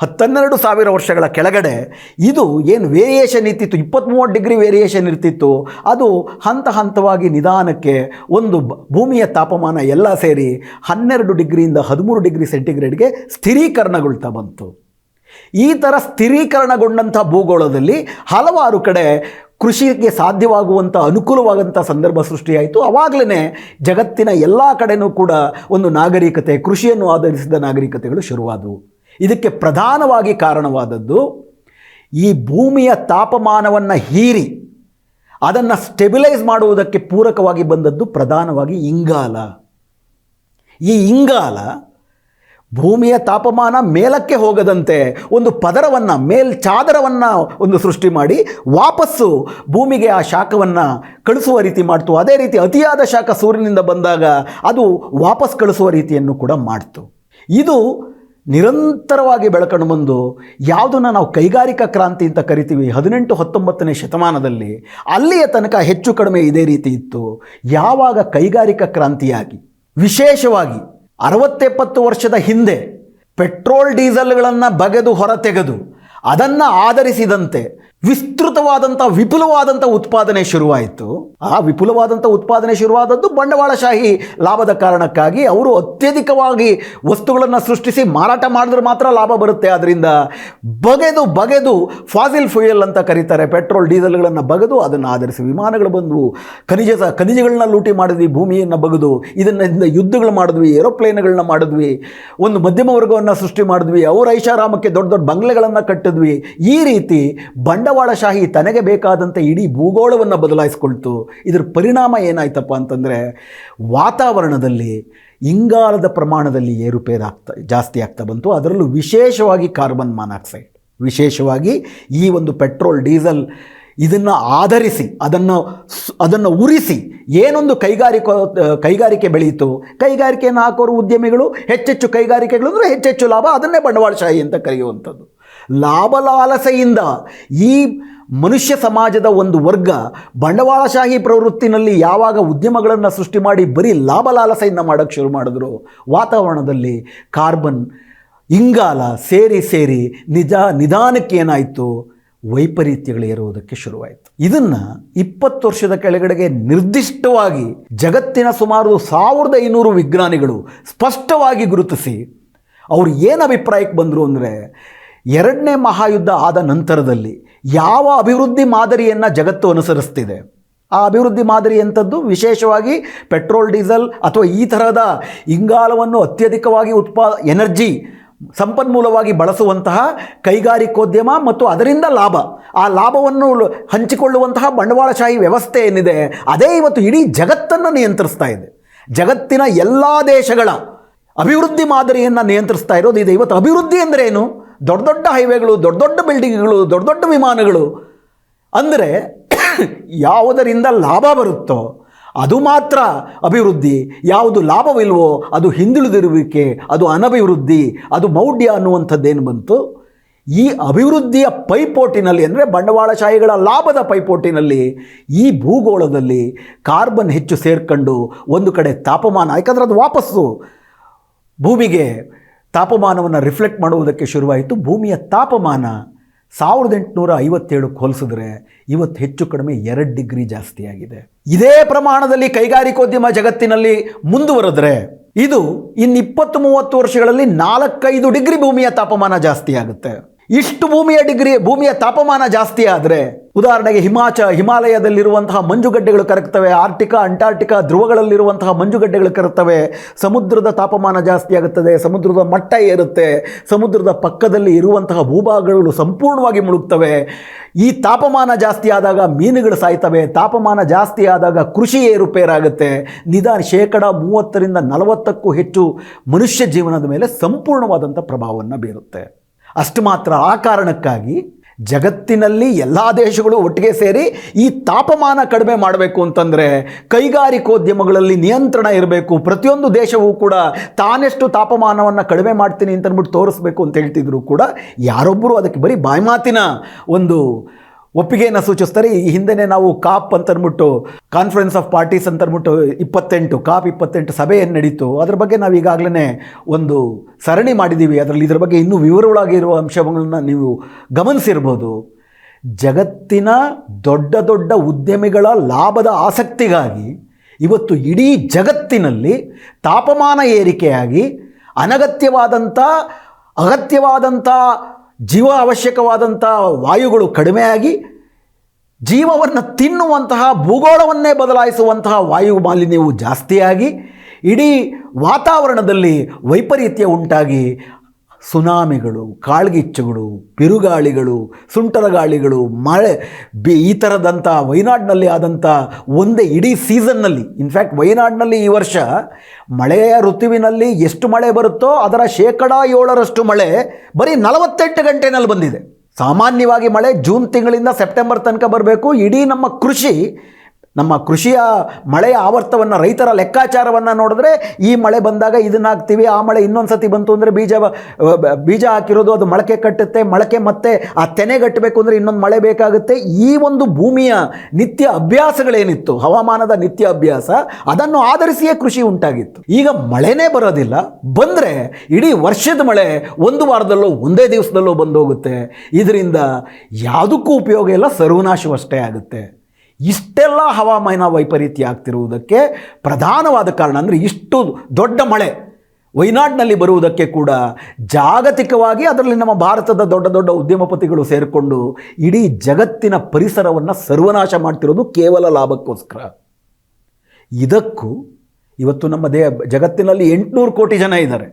ಹತ್ತನ್ನೆರಡು ಸಾವಿರ ವರ್ಷಗಳ ಕೆಳಗಡೆ ಇದು ಏನು ವೇರಿಯೇಷನ್ ಇರ್ತಿತ್ತು? ಇಪ್ಪತ್ತ್ಮೂವತ್ತು ಡಿಗ್ರಿ ವೇರಿಯೇಷನ್ ಇರ್ತಿತ್ತು. ಅದು ಹಂತ ಹಂತವಾಗಿ ನಿಧಾನಕ್ಕೆ ಒಂದು ಭೂಮಿಯ ತಾಪಮಾನ ಎಲ್ಲ ಸೇರಿ ಹನ್ನೆರಡು ಡಿಗ್ರಿಯಿಂದ ಹದಿಮೂರು ಡಿಗ್ರಿ ಸೆಂಟಿಗ್ರೇಡ್ಗೆ ಸ್ಥಿರೀಕರಣಗೊಳ್ತಾ ಬಂತು. ಈ ಥರ ಸ್ಥಿರೀಕರಣಗೊಂಡಂಥ ಭೂಗೋಳದಲ್ಲಿ ಹಲವಾರು ಕಡೆ ಕೃಷಿಗೆ ಸಾಧ್ಯವಾಗುವಂಥ ಅನುಕೂಲವಾದಂಥ ಸಂದರ್ಭ ಸೃಷ್ಟಿಯಾಯಿತು. ಆವಾಗಲೇ ಜಗತ್ತಿನ ಎಲ್ಲ ಕಡೆಯೂ ಕೂಡ ಒಂದು ನಾಗರಿಕತೆ, ಕೃಷಿಯನ್ನು ಆಧರಿಸಿದ ನಾಗರಿಕತೆಗಳು ಶುರುವಾದವು. ಇದಕ್ಕೆ ಪ್ರಧಾನವಾಗಿ ಕಾರಣವಾದದ್ದು ಈ ಭೂಮಿಯ ತಾಪಮಾನವನ್ನು ಹೀರಿ ಅದನ್ನು ಸ್ಟೆಬಿಲೈಸ್ ಮಾಡುವುದಕ್ಕೆ ಪೂರಕವಾಗಿ ಬಂದದ್ದು ಪ್ರಧಾನವಾಗಿ ಇಂಗಾಲ. ಈ ಇಂಗಾಲ ಭೂಮಿಯ ತಾಪಮಾನ ಮೇಲಕ್ಕೆ ಹೋಗದಂತೆ ಒಂದು ಪದರವನ್ನು, ಮೇಲ್ಚಾದರವನ್ನು ಒಂದು ಸೃಷ್ಟಿ ಮಾಡಿ ವಾಪಸ್ಸು ಭೂಮಿಗೆ ಆ ಶಾಖವನ್ನು ಕಳಿಸುವ ರೀತಿ ಮಾಡ್ತು. ಅದೇ ರೀತಿ ಅತಿಯಾದ ಶಾಖ ಸೂರ್ಯನಿಂದ ಬಂದಾಗ ಅದು ವಾಪಸ್ ಕಳಿಸುವ ರೀತಿಯನ್ನು ಕೂಡ ಮಾಡ್ತು. ಇದು ನಿರಂತರವಾಗಿ ಬೆಳಕಣ್ಣು ಬಂದು ಯಾವುದನ್ನು ನಾವು ಕೈಗಾರಿಕಾ ಕ್ರಾಂತಿ ಅಂತ ಕರಿತೀವಿ, ಹದಿನೆಂಟು ಹತ್ತೊಂಬತ್ತನೇ ಶತಮಾನದಲ್ಲಿ ಅಲ್ಲಿಯ ತನಕ ಹೆಚ್ಚು ಕಡಿಮೆ ಇದೇ ರೀತಿ ಇತ್ತು. ಯಾವಾಗ ಕೈಗಾರಿಕಾ ಕ್ರಾಂತಿಯಾಗಿ, ವಿಶೇಷವಾಗಿ ಅರವತ್ತೆಪ್ಪತ್ತು ವರ್ಷದ ಹಿಂದೆ ಪೆಟ್ರೋಲ್ ಡೀಸೆಲ್ಗಳನ್ನು ಬಗೆದು ಹೊರತೆಗೆದು ಅದನ್ನು ಆಧರಿಸಿದಂತೆ ವಿಸ್ತೃತವಾದಂಥ ವಿಪುಲವಾದಂಥ ಉತ್ಪಾದನೆ ಶುರುವಾಯಿತು. ಆ ವಿಪುಲವಾದಂಥ ಉತ್ಪಾದನೆ ಶುರುವಾದದ್ದು ಬಂಡವಾಳಶಾಹಿ ಲಾಭದ ಕಾರಣಕ್ಕಾಗಿ ಅವರು ಅತ್ಯಧಿಕವಾಗಿ ವಸ್ತುಗಳನ್ನು ಸೃಷ್ಟಿಸಿ ಮಾರಾಟ ಮಾಡಿದ್ರೆ ಮಾತ್ರ ಲಾಭ ಬರುತ್ತೆ. ಆದ್ದರಿಂದ ಬಗೆದು ಬಗೆದು ಫಾಸಿಲ್ ಫ್ಯೂಯಲ್ ಅಂತ ಕರೀತಾರೆ. ಪೆಟ್ರೋಲ್, ಡೀಸೆಲ್ಗಳನ್ನು ಬಗೆದು ಅದನ್ನು ಆಧರಿಸಿ ವಿಮಾನಗಳು ಬಂದವು. ಖನಿಜ ಖನಿಜಗಳನ್ನ ಲೂಟಿ ಮಾಡಿದ್ವಿ, ಭೂಮಿಯನ್ನು ಬಗೆದು. ಇದನ್ನಿಂದ ಯುದ್ಧಗಳು ಮಾಡಿದ್ವಿ, ಏರೋಪ್ಲೇನ್ಗಳನ್ನ ಮಾಡಿದ್ವಿ. ಒಂದು ಮಧ್ಯಮ ವರ್ಗವನ್ನು ಸೃಷ್ಟಿ ಮಾಡಿದ್ವಿ. ಅವರ ಐಷಾರಾಮಕ್ಕೆ ದೊಡ್ಡ ದೊಡ್ಡ ಬಂಗ್ಲೆಗಳನ್ನು ಕಟ್ಟಿದ್ವಿ. ಈ ರೀತಿ ಬಂಡವಾಳಶಾಹಿ ತನಗೆ ಬೇಕಾದಂಥ ಇಡೀ ಭೂಗೋಳವನ್ನು ಬದಲಾಯಿಸ್ಕೊಳ್ತು. ಇದರ ಪರಿಣಾಮ ಏನಾಯ್ತಪ್ಪ ಅಂತಂದರೆ, ವಾತಾವರಣದಲ್ಲಿ ಇಂಗಾಲದ ಪ್ರಮಾಣದಲ್ಲಿ ಏರುಪೇರಾಗ್ತಾ ಜಾಸ್ತಿ ಆಗ್ತಾ ಬಂತು. ಅದರಲ್ಲೂ ವಿಶೇಷವಾಗಿ ಕಾರ್ಬನ್ ಮಾನಾಕ್ಸೈಡ್. ವಿಶೇಷವಾಗಿ ಈ ಒಂದು ಪೆಟ್ರೋಲ್, ಡೀಸೆಲ್ ಇದನ್ನು ಆಧರಿಸಿ, ಅದನ್ನು ಅದನ್ನು ಉರಿಸಿ ಏನೊಂದು ಕೈಗಾರಿಕಾ, ಕೈಗಾರಿಕೆ ಬೆಳೆಯಿತು ಕೈಗಾರಿಕೆಯನ್ನು ಹಾಕೋರು ಉದ್ಯಮಿಗಳು, ಹೆಚ್ಚೆಚ್ಚು ಕೈಗಾರಿಕೆಗಳು ಅಂದರೆ ಹೆಚ್ಚೆಚ್ಚು ಲಾಭ, ಅದನ್ನೇ ಬಂಡವಾಳಶಾಹಿ ಅಂತ ಕರೆಯುವಂಥದ್ದು. ಲಾಭಲಾಲಸೆಯಿಂದ ಈ ಮನುಷ್ಯ ಸಮಾಜದ ಒಂದು ವರ್ಗ ಬಂಡವಾಳಶಾಹಿ ಪ್ರವೃತ್ತಿನಲ್ಲಿ ಯಾವಾಗ ಉದ್ಯಮಗಳನ್ನು ಸೃಷ್ಟಿ ಮಾಡಿ ಬರೀ ಲಾಭಲಾಲಸೆಯಿಂದ ಮಾಡೋಕ್ಕೆ ಶುರು ಮಾಡಿದ್ರು? ವಾತಾವರಣದಲ್ಲಿ ಕಾರ್ಬನ್ ಇಂಗಾಲ ಸೇರಿ ಸೇರಿ ನಿಜ ನಿಧಾನಕ್ಕೆ ಏನಾಯಿತು? ವೈಪರೀತ್ಯಗಳು ಏರುವುದಕ್ಕೆ ಶುರುವಾಯಿತು. ಇದನ್ನು ಇಪ್ಪತ್ತು ವರ್ಷದ ಕೆಳಗಡೆಗೆ ನಿರ್ದಿಷ್ಟವಾಗಿ ಜಗತ್ತಿನ ಸುಮಾರು ಸಾವಿರದ ಐನೂರು ವಿಜ್ಞಾನಿಗಳು ಸ್ಪಷ್ಟವಾಗಿ ಗುರುತಿಸಿ, ಅವರು ಏನು ಅಭಿಪ್ರಾಯಕ್ಕೆ ಬಂದರು ಅಂದರೆ ಎರಡನೇ ಮಹಾಯುದ್ಧ ಆದ ನಂತರದಲ್ಲಿ ಯಾವ ಅಭಿವೃದ್ಧಿ ಮಾದರಿಯನ್ನು ಜಗತ್ತು ಅನುಸರಿಸ್ತಿದೆ? ಆ ಅಭಿವೃದ್ಧಿ ಮಾದರಿ ಎಂಥದ್ದು? ವಿಶೇಷವಾಗಿ ಪೆಟ್ರೋಲ್, ಡೀಸೆಲ್ ಅಥವಾ ಈ ತರಹದ ಇಂಗಾಲವನ್ನು ಅತ್ಯಧಿಕವಾಗಿ ಉತ್ಪಾ, ಎನರ್ಜಿ ಸಂಪನ್ಮೂಲವಾಗಿ ಬಳಸುವಂತಹ ಕೈಗಾರಿಕೋದ್ಯಮ ಮತ್ತು ಅದರಿಂದ ಲಾಭ. ಆ ಲಾಭವನ್ನು ಹಂಚಿಕೊಳ್ಳುವಂತಹ ಬಂಡವಾಳಶಾಹಿ ವ್ಯವಸ್ಥೆ ಏನಿದೆ? ಅದೇ ಇವತ್ತು ಇಡೀ ಜಗತ್ತನ್ನು ನಿಯಂತ್ರಿಸ್ತಾ ಇದೆ. ಜಗತ್ತಿನ ಎಲ್ಲ ದೇಶಗಳ ಅಭಿವೃದ್ಧಿ ಮಾದರಿಯನ್ನು ನಿಯಂತ್ರಿಸ್ತಾ ಇರೋದು ಇದೆ. ಇವತ್ತು ಅಭಿವೃದ್ಧಿ ಅಂದರೆ ಏನು? ದೊಡ್ಡ ದೊಡ್ಡ ಹೈವೇಗಳು, ದೊಡ್ಡ ದೊಡ್ಡ ಬಿಲ್ಡಿಂಗ್ಗಳು, ದೊಡ್ಡ ದೊಡ್ಡ ವಿಮಾನಗಳು. ಅಂದರೆ ಯಾವುದರಿಂದ ಲಾಭ ಬರುತ್ತೋ ಅದು ಮಾತ್ರ ಅಭಿವೃದ್ಧಿ. ಯಾವುದು ಲಾಭವಿಲ್ವೋ ಅದು ಹಿಂದುಳಿದಿರುವಿಕೆ, ಅದು ಅನಭಿವೃದ್ಧಿ, ಅದು ಮೌಢ್ಯ ಅನ್ನುವಂಥದ್ದೇನು ಬಂತು? ಈ ಅಭಿವೃದ್ಧಿಯ ಪೈಪೋಟಿನಲ್ಲಿ ಅಂದರೆ ಬಂಡವಾಳಶಾಹಿಗಳ ಲಾಭದ ಪೈಪೋಟಿನಲ್ಲಿ ಈ ಭೂಗೋಳದಲ್ಲಿ ಕಾರ್ಬನ್ ಹೆಚ್ಚು ಸೇರ್ಕೊಂಡು ಒಂದು ಕಡೆ ತಾಪಮಾನ ಯಾಕಂದರೆ ಅದು ವಾಪಸ್ಸು ಭೂಮಿಗೆ ತಾಪಮಾನವನ್ನು ರಿಫ್ಲೆಕ್ಟ್ ಮಾಡುವುದಕ್ಕೆ ಶುರುವಾಯಿತು. ಭೂಮಿಯ ತಾಪಮಾನ ಸಾವಿರದ ಎಂಟುನೂರ ಐವತ್ತೇಳಕ್ಕೆ ಹೋಲಿಸಿದ್ರೆ ಇವತ್ತು ಹೆಚ್ಚು ಕಡಿಮೆ ಎರಡು ಡಿಗ್ರಿ ಜಾಸ್ತಿಯಾಗಿದೆ ಇದೇ ಪ್ರಮಾಣದಲ್ಲಿ ಕೈಗಾರಿಕೋದ್ಯಮ ಜಗತ್ತಿನಲ್ಲಿ ಮುಂದುವರೆದ್ರೆ ಇದು ಇನ್ನು ಇಪ್ಪತ್ತು ಮೂವತ್ತು ವರ್ಷಗಳಲ್ಲಿ ನಾಲ್ಕೈದು ಡಿಗ್ರಿ ಭೂಮಿಯ ತಾಪಮಾನ ಜಾಸ್ತಿ ಆಗುತ್ತೆ. ಇಷ್ಟು ಭೂಮಿಯ ಡಿಗ್ರಿ, ಭೂಮಿಯ ತಾಪಮಾನ ಜಾಸ್ತಿ ಆದರೆ, ಉದಾಹರಣೆಗೆ ಹಿಮಾಚ, ಹಿಮಾಲಯದಲ್ಲಿರುವಂತಹ ಮಂಜುಗಡ್ಡೆಗಳು ಕರಗ್ತವೆ, ಆರ್ಟಿಕಾ, ಅಂಟಾರ್ಟಿಕಾ ಧ್ರುವಗಳಲ್ಲಿರುವಂತಹ ಮಂಜುಗಡ್ಡೆಗಳು ಕರಗ್ತವೆ, ಸಮುದ್ರದ ತಾಪಮಾನ ಜಾಸ್ತಿ ಆಗುತ್ತದೆ, ಸಮುದ್ರದ ಮಟ್ಟ ಏರುತ್ತೆ, ಸಮುದ್ರದ ಪಕ್ಕದಲ್ಲಿ ಇರುವಂತಹ ಭೂಭಾಗಗಳು ಸಂಪೂರ್ಣವಾಗಿ ಮುಳುಗ್ತವೆ. ಈ ತಾಪಮಾನ ಜಾಸ್ತಿ ಆದಾಗ ಮೀನುಗಳು ಸಾಯ್ತವೆ, ತಾಪಮಾನ ಜಾಸ್ತಿ ಆದಾಗ ಕೃಷಿ ಏರುಪೇರಾಗುತ್ತೆ. ನಿಧಾನ ಶೇಕಡ ಮೂವತ್ತರಿಂದ ನಲವತ್ತಕ್ಕೂ ಹೆಚ್ಚು ಮನುಷ್ಯ ಜೀವನದ ಮೇಲೆ ಸಂಪೂರ್ಣವಾದಂಥ ಪ್ರಭಾವವನ್ನು ಬೀರುತ್ತೆ. ಅಷ್ಟು ಮಾತ್ರ ಆ ಕಾರಣಕ್ಕಾಗಿ ಜಗತ್ತಿನಲ್ಲಿ ಎಲ್ಲ ದೇಶಗಳು ಒಟ್ಟಿಗೆ ಸೇರಿ ಈ ತಾಪಮಾನ ಕಡಿಮೆ ಮಾಡಬೇಕು ಅಂತಂದರೆ ಕೈಗಾರಿಕೋದ್ಯಮಗಳಲ್ಲಿ ನಿಯಂತ್ರಣ ಇರಬೇಕು. ಪ್ರತಿಯೊಂದು ದೇಶವೂ ಕೂಡ ತಾನೆಷ್ಟು ತಾಪಮಾನವನ್ನು ಕಡಿಮೆ ಮಾಡ್ತೀನಿ ಅಂತಂದ್ಬಿಟ್ಟು ತೋರಿಸ್ಬೇಕು ಅಂತ ಹೇಳ್ತಿದ್ರು ಕೂಡ ಯಾರೊಬ್ಬರು ಅದಕ್ಕೆ ಬರೀ ಬಾಯ್ಮಾತಿನ ಒಂದು ಒಪ್ಪಿಗೆಯನ್ನು ಸೂಚಿಸ್ತಾರೆ. ಈ ಹಿಂದೆನೇ ನಾವು ಕಾಪ್ ಅಂತ ಅಂದ್ಬಿಟ್ಟು ಕಾನ್ಫರೆನ್ಸ್ ಆಫ್ ಪಾರ್ಟೀಸ್ ಅಂತ ಅಂದ್ಬಿಟ್ಟು ಇಪ್ಪತ್ತೆಂಟು ಕಾಪ್ ಇಪ್ಪತ್ತೆಂಟು ಸಭೆ ಏನು ನಡೀತು. ಅದ್ರ ಬಗ್ಗೆ ನಾವು ಈಗಾಗಲೇ ಒಂದು ಸರಣಿ ಮಾಡಿದ್ದೀವಿ ಅದರಲ್ಲಿ ಇದ್ರ ಬಗ್ಗೆ ಇನ್ನೂ ವಿವರಗಳಾಗಿರುವ ಅಂಶಗಳನ್ನ ನೀವು ಗಮನಿಸಿರ್ಬೋದು. ಜಗತ್ತಿನ ದೊಡ್ಡ ದೊಡ್ಡ ಉದ್ಯಮಿಗಳ ಲಾಭದ ಆಸಕ್ತಿಗಾಗಿ ಇವತ್ತು ಇಡೀ ಜಗತ್ತಿನಲ್ಲಿ ತಾಪಮಾನ ಏರಿಕೆಯಾಗಿ ಅನಗತ್ಯವಾದಂಥ ಅಗತ್ಯವಾದಂಥ ಜೀವ ಅವಶ್ಯಕವಾದಂಥ ವಾಯುಗಳು ಕಡಿಮೆಯಾಗಿ ಜೀವವನ್ನು ತಿನ್ನುವಂತಹ ಭೂಗೋಳವನ್ನೇ ಬದಲಾಯಿಸುವಂತಹ ವಾಯು ಮಾಲಿನ್ಯವು ಜಾಸ್ತಿಯಾಗಿ ಇಡೀ ವಾತಾವರಣದಲ್ಲಿ ವೈಪರೀತ್ಯ ಉಂಟಾಗಿ ಸುನಾಮಿಗಳು, ಕಾಳ್ಗಿಚ್ಚುಗಳು, ಬಿರುಗಾಳಿಗಳು, ಸುಂಟರಗಾಳಿಗಳು, ಮಳೆ, ಬಿ, ಈ ಥರದಂಥ ವಯನಾಡಿನಲ್ಲಿ ಆದಂಥ ಒಂದೇ ಇಡೀ ಸೀಸನ್ನಲ್ಲಿ ಇನ್ಫ್ಯಾಕ್ಟ್ ವಯನಾಡಿನಲ್ಲಿ ಈ ವರ್ಷ ಮಳೆಯ ಋತುವಿನಲ್ಲಿ ಎಷ್ಟು ಮಳೆ ಬರುತ್ತೋ ಅದರ ಶೇಕಡ ಏಳರಷ್ಟು ಮಳೆ ಬರೀ ನಲವತ್ತೆಂಟು ಗಂಟೆನಲ್ಲಿ ಬಂದಿದೆ. ಸಾಮಾನ್ಯವಾಗಿ ಮಳೆ ಜೂನ್ ತಿಂಗಳಿಂದ ಸೆಪ್ಟೆಂಬರ್ ತನಕ ಬರಬೇಕು, ಇಡೀ ನಮ್ಮ ಕೃಷಿ ನಮ್ಮ ಕೃಷಿಯ ಮಳೆಯ ಆವರ್ತವನ್ನು, ರೈತರ ಲೆಕ್ಕಾಚಾರವನ್ನು ನೋಡಿದ್ರೆ ಈ ಮಳೆ ಬಂದಾಗ ಇದನ್ನ ಹಾಕ್ತೀವಿ ಆ ಮಳೆ ಇನ್ನೊಂದು ಸತಿ ಬಂತು ಅಂದರೆ ಬೀಜ ಬೀಜ ಹಾಕಿರೋದು ಅದು ಮೊಳಕೆ ಕಟ್ಟುತ್ತೆ, ಮೊಳಕೆ ಮತ್ತೆ ಆ ತೆನೆ ಕಟ್ಟಬೇಕು ಅಂದರೆ ಇನ್ನೊಂದು ಮಳೆ ಬೇಕಾಗುತ್ತೆ. ಈ ಒಂದು ಭೂಮಿಯ ನಿತ್ಯ ಅಭ್ಯಾಸಗಳೇನಿತ್ತು, ಹವಾಮಾನದ ನಿತ್ಯ ಅಭ್ಯಾಸ, ಅದನ್ನು ಆಧರಿಸಿಯೇ ಕೃಷಿ ಉಂಟಾಗಿತ್ತು. ಈಗ ಮಳೆನೇ ಬರೋದಿಲ್ಲ, ಬಂದರೆ ಇಡೀ ವರ್ಷದ ಮಳೆ ಒಂದು ವಾರದಲ್ಲೋ, ಒಂದೇ ದಿವಸದಲ್ಲೋ ಬಂದೋಗುತ್ತೆ. ಇದರಿಂದ ಯಾವುದಕ್ಕೂ ಉಪಯೋಗ ಇಲ್ಲ, ಸರ್ವನಾಶವಷ್ಟೇ ಆಗುತ್ತೆ. ಇಷ್ಟೆಲ್ಲ ಹವಾಮಾನ ವೈಪರೀತ್ಯ ಆಗ್ತಿರುವುದಕ್ಕೆ ಪ್ರಧಾನವಾದ ಕಾರಣ ಅಂದರೆ ಇಷ್ಟು ದೊಡ್ಡ ಮಳೆ. ವೈನಾಡ್ನಲ್ಲಿ ಬರುವುದಕ್ಕೆ ಕೂಡ ಜಾಗತಿಕವಾಗಿ ಅದರಲ್ಲಿ ನಮ್ಮ ಭಾರತದ ದೊಡ್ಡ ದೊಡ್ಡ ಉದ್ಯಮಪತಿಗಳು ಸೇರಿಕೊಂಡು ಇಡೀ ಜಗತ್ತಿನ ಪರಿಸರವನ್ನು ಸರ್ವನಾಶ ಮಾಡ್ತಿರೋದು ಕೇವಲ ಲಾಭಕ್ಕೋಸ್ಕರ. ಇದಕ್ಕೂ ಇವತ್ತು ನಮ್ಮ ದೇ ಜಗತ್ತಿನಲ್ಲಿ ಎಂಟುನೂರು ಕೋಟಿ ಜನ ಇದ್ದಾರೆ.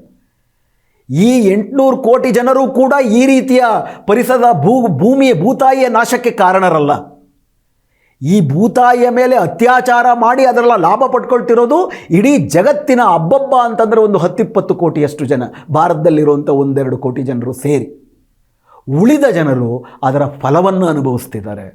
ಈ ಎಂಟುನೂರು ಕೋಟಿ ಜನರು ಕೂಡ ಈ ರೀತಿಯ ಪರಿಸರದ ಭೂ ಭೂಮಿಯ ಭೂತಾಯಿಯ ನಾಶಕ್ಕೆ ಕಾರಣರಲ್ಲ. ಈ ಭೂತಾಯಿಯ ಮೇಲೆ ಅತ್ಯಾಚಾರ ಮಾಡಿ ಅದರಲ್ಲ ಲಾಭ ಪಡ್ಕೊಳ್ತಿರೋದು ಇಡೀ ಜಗತ್ತಿನ ಅಬ್ಬಬ್ಬ ಅಂತಂದರೆ ಒಂದು ಹತ್ತಿಪ್ಪತ್ತು ಕೋಟಿಯಷ್ಟು ಜನ. ಭಾರತದಲ್ಲಿರುವಂಥ ಒಂದೆರಡು ಕೋಟಿ ಜನರು ಸೇರಿ. ಉಳಿದ ಜನರು ಅದರ ಫಲವನ್ನು ಅನುಭವಿಸ್ತಿದ್ದಾರೆ.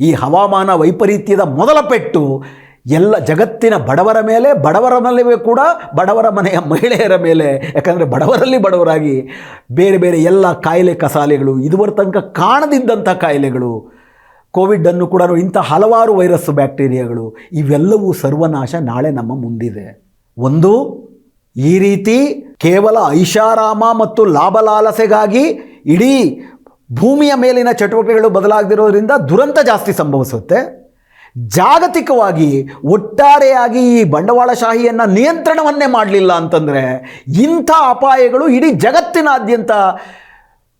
ಈ ಹವಾಮಾನ ವೈಪರೀತ್ಯದ ಮೊದಲ ಪೆಟ್ಟು ಎಲ್ಲ ಜಗತ್ತಿನ ಬಡವರ ಮೇಲೆ ಬಡವರ ಮೇಲೆ ಕೂಡ ಬಡವರ ಮನೆಯ ಮಹಿಳೆಯರ ಮೇಲೆ. ಯಾಕಂದರೆ ಬಡವರಲ್ಲಿ ಬಡವರಾಗಿ ಬೇರೆ ಬೇರೆ ಎಲ್ಲ ಕಾಯಿಲೆ ಕಸಾಲೆಗಳು, ಇದುವರೆ ತನಕ ಕಾಣದಿದ್ದಂಥ ಕಾಯಿಲೆಗಳು ಕೋವಿಡನ್ನು ಕೂಡ ಇಂಥ ಹಲವಾರು ವೈರಸ್ ಬ್ಯಾಕ್ಟೀರಿಯಾಗಳು, ಇವೆಲ್ಲವೂ ಸರ್ವನಾಶ ನಾಳೆ ನಮ್ಮ ಮುಂದಿದೆ. ಒಂದು, ಈ ರೀತಿ ಕೇವಲ ಐಷಾರಾಮ ಮತ್ತು ಲಾಭಲಾಲಸೆಗಾಗಿ ಇಡೀ ಭೂಮಿಯ ಮೇಲಿನ ಚಟುವಟಿಕೆಗಳು ಬದಲಾಗದಿರೋದ್ರಿಂದ ದುರಂತ ಜಾಸ್ತಿ ಸಂಭವಿಸುತ್ತೆ. ಜಾಗತಿಕವಾಗಿ ಒಟ್ಟಾರೆಯಾಗಿ ಈ ಬಂಡವಾಳಶಾಹಿಯನ್ನು ನಿಯಂತ್ರಣವನ್ನೇ ಮಾಡಲಿಲ್ಲ ಅಂತಂದರೆ ಇಂಥ ಅಪಾಯಗಳು ಇಡೀ ಜಗತ್ತಿನಾದ್ಯಂತ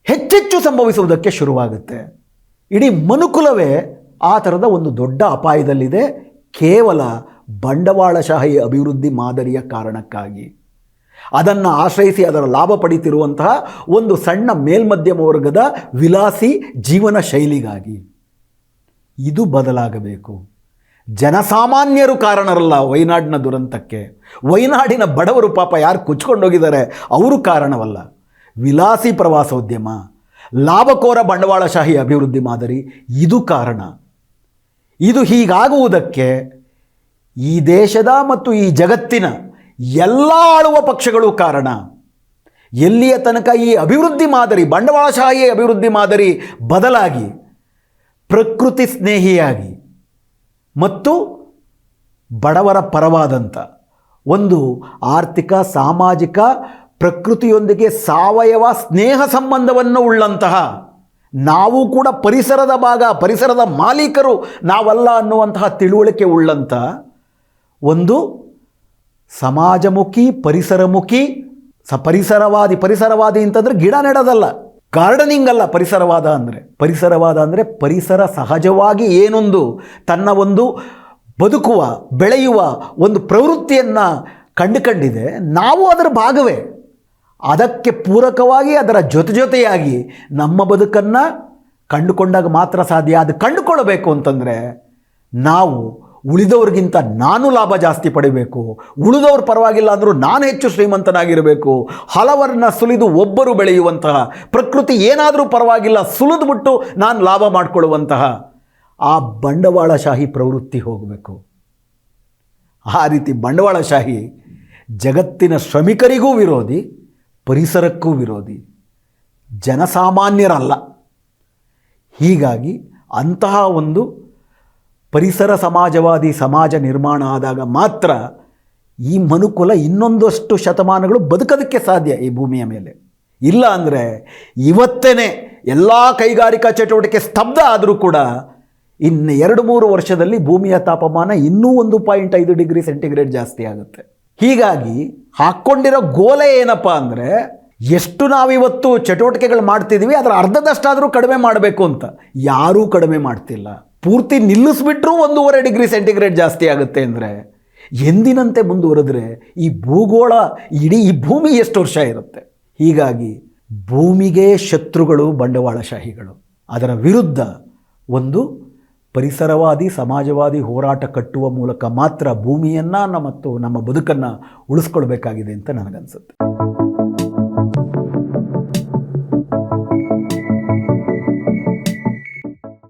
ಹೆಚ್ಚೆಚ್ಚು ಸಂಭವಿಸುವುದಕ್ಕೆ ಶುರುವಾಗುತ್ತೆ. ಇಡೀ ಮನುಕುಲವೇ ಆ ಥರದ ಒಂದು ದೊಡ್ಡ ಅಪಾಯದಲ್ಲಿದೆ. ಕೇವಲ ಬಂಡವಾಳಶಾಹಿ ಅಭಿವೃದ್ಧಿ ಮಾದರಿಯ ಕಾರಣಕ್ಕಾಗಿ. ಅದನ್ನು ಆಶ್ರಯಿಸಿ ಅದರ ಲಾಭ ಪಡಿತಿರುವಂತಹ ಒಂದು ಸಣ್ಣ ಮೇಲ್ಮಧ್ಯಮ ವರ್ಗದ ವಿಲಾಸಿ ಜೀವನ ಶೈಲಿಗಾಗಿ. ಇದು ಬದಲಾಗಬೇಕು. ಜನಸಾಮಾನ್ಯರು ಕಾರಣರಲ್ಲ ವೈನಾಡಿನ ದುರಂತಕ್ಕೆ. ವೈನಾಡಿನ ಬಡವರು ಪಾಪ ಯಾರು ಕೊಚ್ಕೊಂಡೋಗಿದ್ದಾರೆ? ಅವರು ಕಾರಣವಲ್ಲ. ವಿಲಾಸಿ ಪ್ರವಾಸೋದ್ಯಮ. ಲಾಭಕೋರ ಬಂಡವಾಳಶಾಹಿ ಅಭಿವೃದ್ಧಿ ಮಾದರಿ ಇದು ಕಾರಣ. ಇದು ಹೀಗಾಗುವುದಕ್ಕೆ ಈ ದೇಶದ ಮತ್ತು ಈ ಜಗತ್ತಿನ ಎಲ್ಲ ಆಳುವ ಪಕ್ಷಗಳು ಕಾರಣ. ಎಲ್ಲಿಯ ತನಕ ಈ ಅಭಿವೃದ್ಧಿ ಮಾದರಿ ಬಂಡವಾಳಶಾಹಿ ಅಭಿವೃದ್ಧಿ ಮಾದರಿ ಬದಲಾಗಿ, ಪ್ರಕೃತಿ ಸ್ನೇಹಿಯಾಗಿ ಮತ್ತು ಬಡವರ ಪರವಾದಂಥ ಒಂದು ಆರ್ಥಿಕ, ಸಾಮಾಜಿಕ ಪ್ರಕೃತಿಯೊಂದಿಗೆ ಸಾವಯವ ಸ್ನೇಹ ಸಂಬಂಧವನ್ನು ಉಳ್ಳಂತಹ ನಾವು ಕೂಡ ಪರಿಸರದ ಭಾಗ, ಪರಿಸರದ ಮಾಲೀಕರು ನಾವಲ್ಲ ಅನ್ನುವಂತಹ ತಿಳುವಳಿಕೆ ಉಳ್ಳಂಥ ಒಂದು ಸಮಾಜಮುಖಿ, ಪರಿಸರಮುಖಿ ಸ ಪರಿಸರವಾದಿ ಪರಿಸರವಾದಿ ಅಂತಂದರೆ ಗಿಡ ನೆಡೋದಲ್ಲ. ಗಾರ್ಡನಿಂಗ್ ಅಲ್ಲ ಪರಿಸರವಾದ ಅಂದರೆ. ಪರಿಸರವಾದ ಅಂದರೆ ಪರಿಸರ ಸಹಜವಾಗಿ ಏನೊಂದು ತನ್ನ ಒಂದು ಬದುಕುವ, ಬೆಳೆಯುವ ಒಂದು ಪ್ರವೃತ್ತಿಯನ್ನು ಕಂಡುಕೊಂಡಿದೆ. ನಾವು ಅದರ ಭಾಗವೇ. ಅದಕ್ಕೆ ಪೂರಕವಾಗಿ ಅದರ ಜೊತೆ ಜೊತೆಯಾಗಿ ನಮ್ಮ ಬದುಕನ್ನು ಕಂಡುಕೊಂಡಾಗ ಮಾತ್ರ ಸಾಧ್ಯ. ಅದು ಕಂಡುಕೊಳ್ಳಬೇಕು ಅಂತಂದರೆ ನಾವು ಉಳಿದವ್ರಿಗಿಂತ ನಾನು ಲಾಭ ಜಾಸ್ತಿ ಪಡಿಬೇಕು. ಉಳಿದವ್ರು ಪರವಾಗಿಲ್ಲ ಅಂದರೂ ನಾನು ಹೆಚ್ಚು ಶ್ರೀಮಂತನಾಗಿರಬೇಕು. ಹಲವರನ್ನ ಸುಲಿದು ಒಬ್ಬರು ಬೆಳೆಯುವಂತಹ, ಪ್ರಕೃತಿ ಏನಾದರೂ ಪರವಾಗಿಲ್ಲ, ಸುಲಿದುಬಿಟ್ಟು ನಾನು ಲಾಭ ಮಾಡಿಕೊಳ್ಳುವಂತಹ ಆ ಬಂಡವಾಳಶಾಹಿ ಪ್ರವೃತ್ತಿ ಹೋಗಬೇಕು. ಆ ರೀತಿ ಬಂಡವಾಳಶಾಹಿ ಜಗತ್ತಿನ ಶ್ರಮಿಕರಿಗೂ ವಿರೋಧಿ ಪರಿಸರಕ್ಕೂ ವಿರೋಧಿ, ಜನಸಾಮಾನ್ಯರಲ್ಲ. ಹೀಗಾಗಿ ಅಂತಹ ಒಂದು ಪರಿಸರ ಸಮಾಜವಾದಿ ಸಮಾಜ ನಿರ್ಮಾಣ ಆದಾಗ ಮಾತ್ರ ಈ ಮನುಕುಲ ಇನ್ನೊಂದಷ್ಟು ಶತಮಾನಗಳು ಬದುಕೋದಕ್ಕೆ ಸಾಧ್ಯ ಈ ಭೂಮಿಯ ಮೇಲೆ. ಇಲ್ಲ ಅಂದರೆ ಇವತ್ತೇ ಎಲ್ಲ ಕೈಗಾರಿಕಾ ಚಟುವಟಿಕೆ ಸ್ತಬ್ಧ ಆದರೂ ಕೂಡ ಇನ್ನು ಎರಡು ಮೂರು ವರ್ಷದಲ್ಲಿ ಭೂಮಿಯ ತಾಪಮಾನ ಇನ್ನೂ ಒಂದು ಪಾಯಿಂಟ್ ಐದು ಡಿಗ್ರಿ ಸೆಂಟಿಗ್ರೇಡ್ ಜಾಸ್ತಿ ಆಗುತ್ತೆ. ಹೀಗಾಗಿ ಹಾಕ್ಕೊಂಡಿರೋ ಗೋಲೆ ಏನಪ್ಪ ಅಂದರೆ ಎಷ್ಟು ನಾವಿವತ್ತು ಚಟುವಟಿಕೆಗಳು ಮಾಡ್ತಿದ್ದೀವಿ ಅದರ ಅರ್ಧದಷ್ಟಾದರೂ ಕಡಿಮೆ ಮಾಡಬೇಕು ಅಂತ. ಯಾರೂ ಕಡಿಮೆ ಮಾಡ್ತಿಲ್ಲ. ಪೂರ್ತಿ ನಿಲ್ಲಿಸ್ಬಿಟ್ರೂ ಒಂದೂವರೆ ಡಿಗ್ರಿ ಸೆಂಟಿಗ್ರೇಡ್ ಜಾಸ್ತಿ ಆಗುತ್ತೆ ಅಂದರೆ ಎಂದಿನಂತೆ ಮುಂದುವರೆದ್ರೆ ಈ ಭೂಗೋಳ ಇಡೀ ಈ ಭೂಮಿ ಎಷ್ಟು ವರ್ಷ ಇರುತ್ತೆ? ಹೀಗಾಗಿ ಭೂಮಿಗೆ ಶತ್ರುಗಳು ಬಂಡವಾಳಶಾಹಿಗಳು. ಅದರ ವಿರುದ್ಧ ಒಂದು ಪರಿಸರವಾದಿ ಸಮಾಜವಾದಿ ಹೋರಾಟ ಕಟ್ಟುವ ಮೂಲಕ ಮಾತ್ರ ಭೂಮಿಯನ್ನು ಮತ್ತು ನಮ್ಮ ಬದುಕನ್ನು ಉಳಿಸ್ಕೊಳ್ಬೇಕಾಗಿದೆ ಅಂತ ನನಗನ್ಸುತ್ತೆ.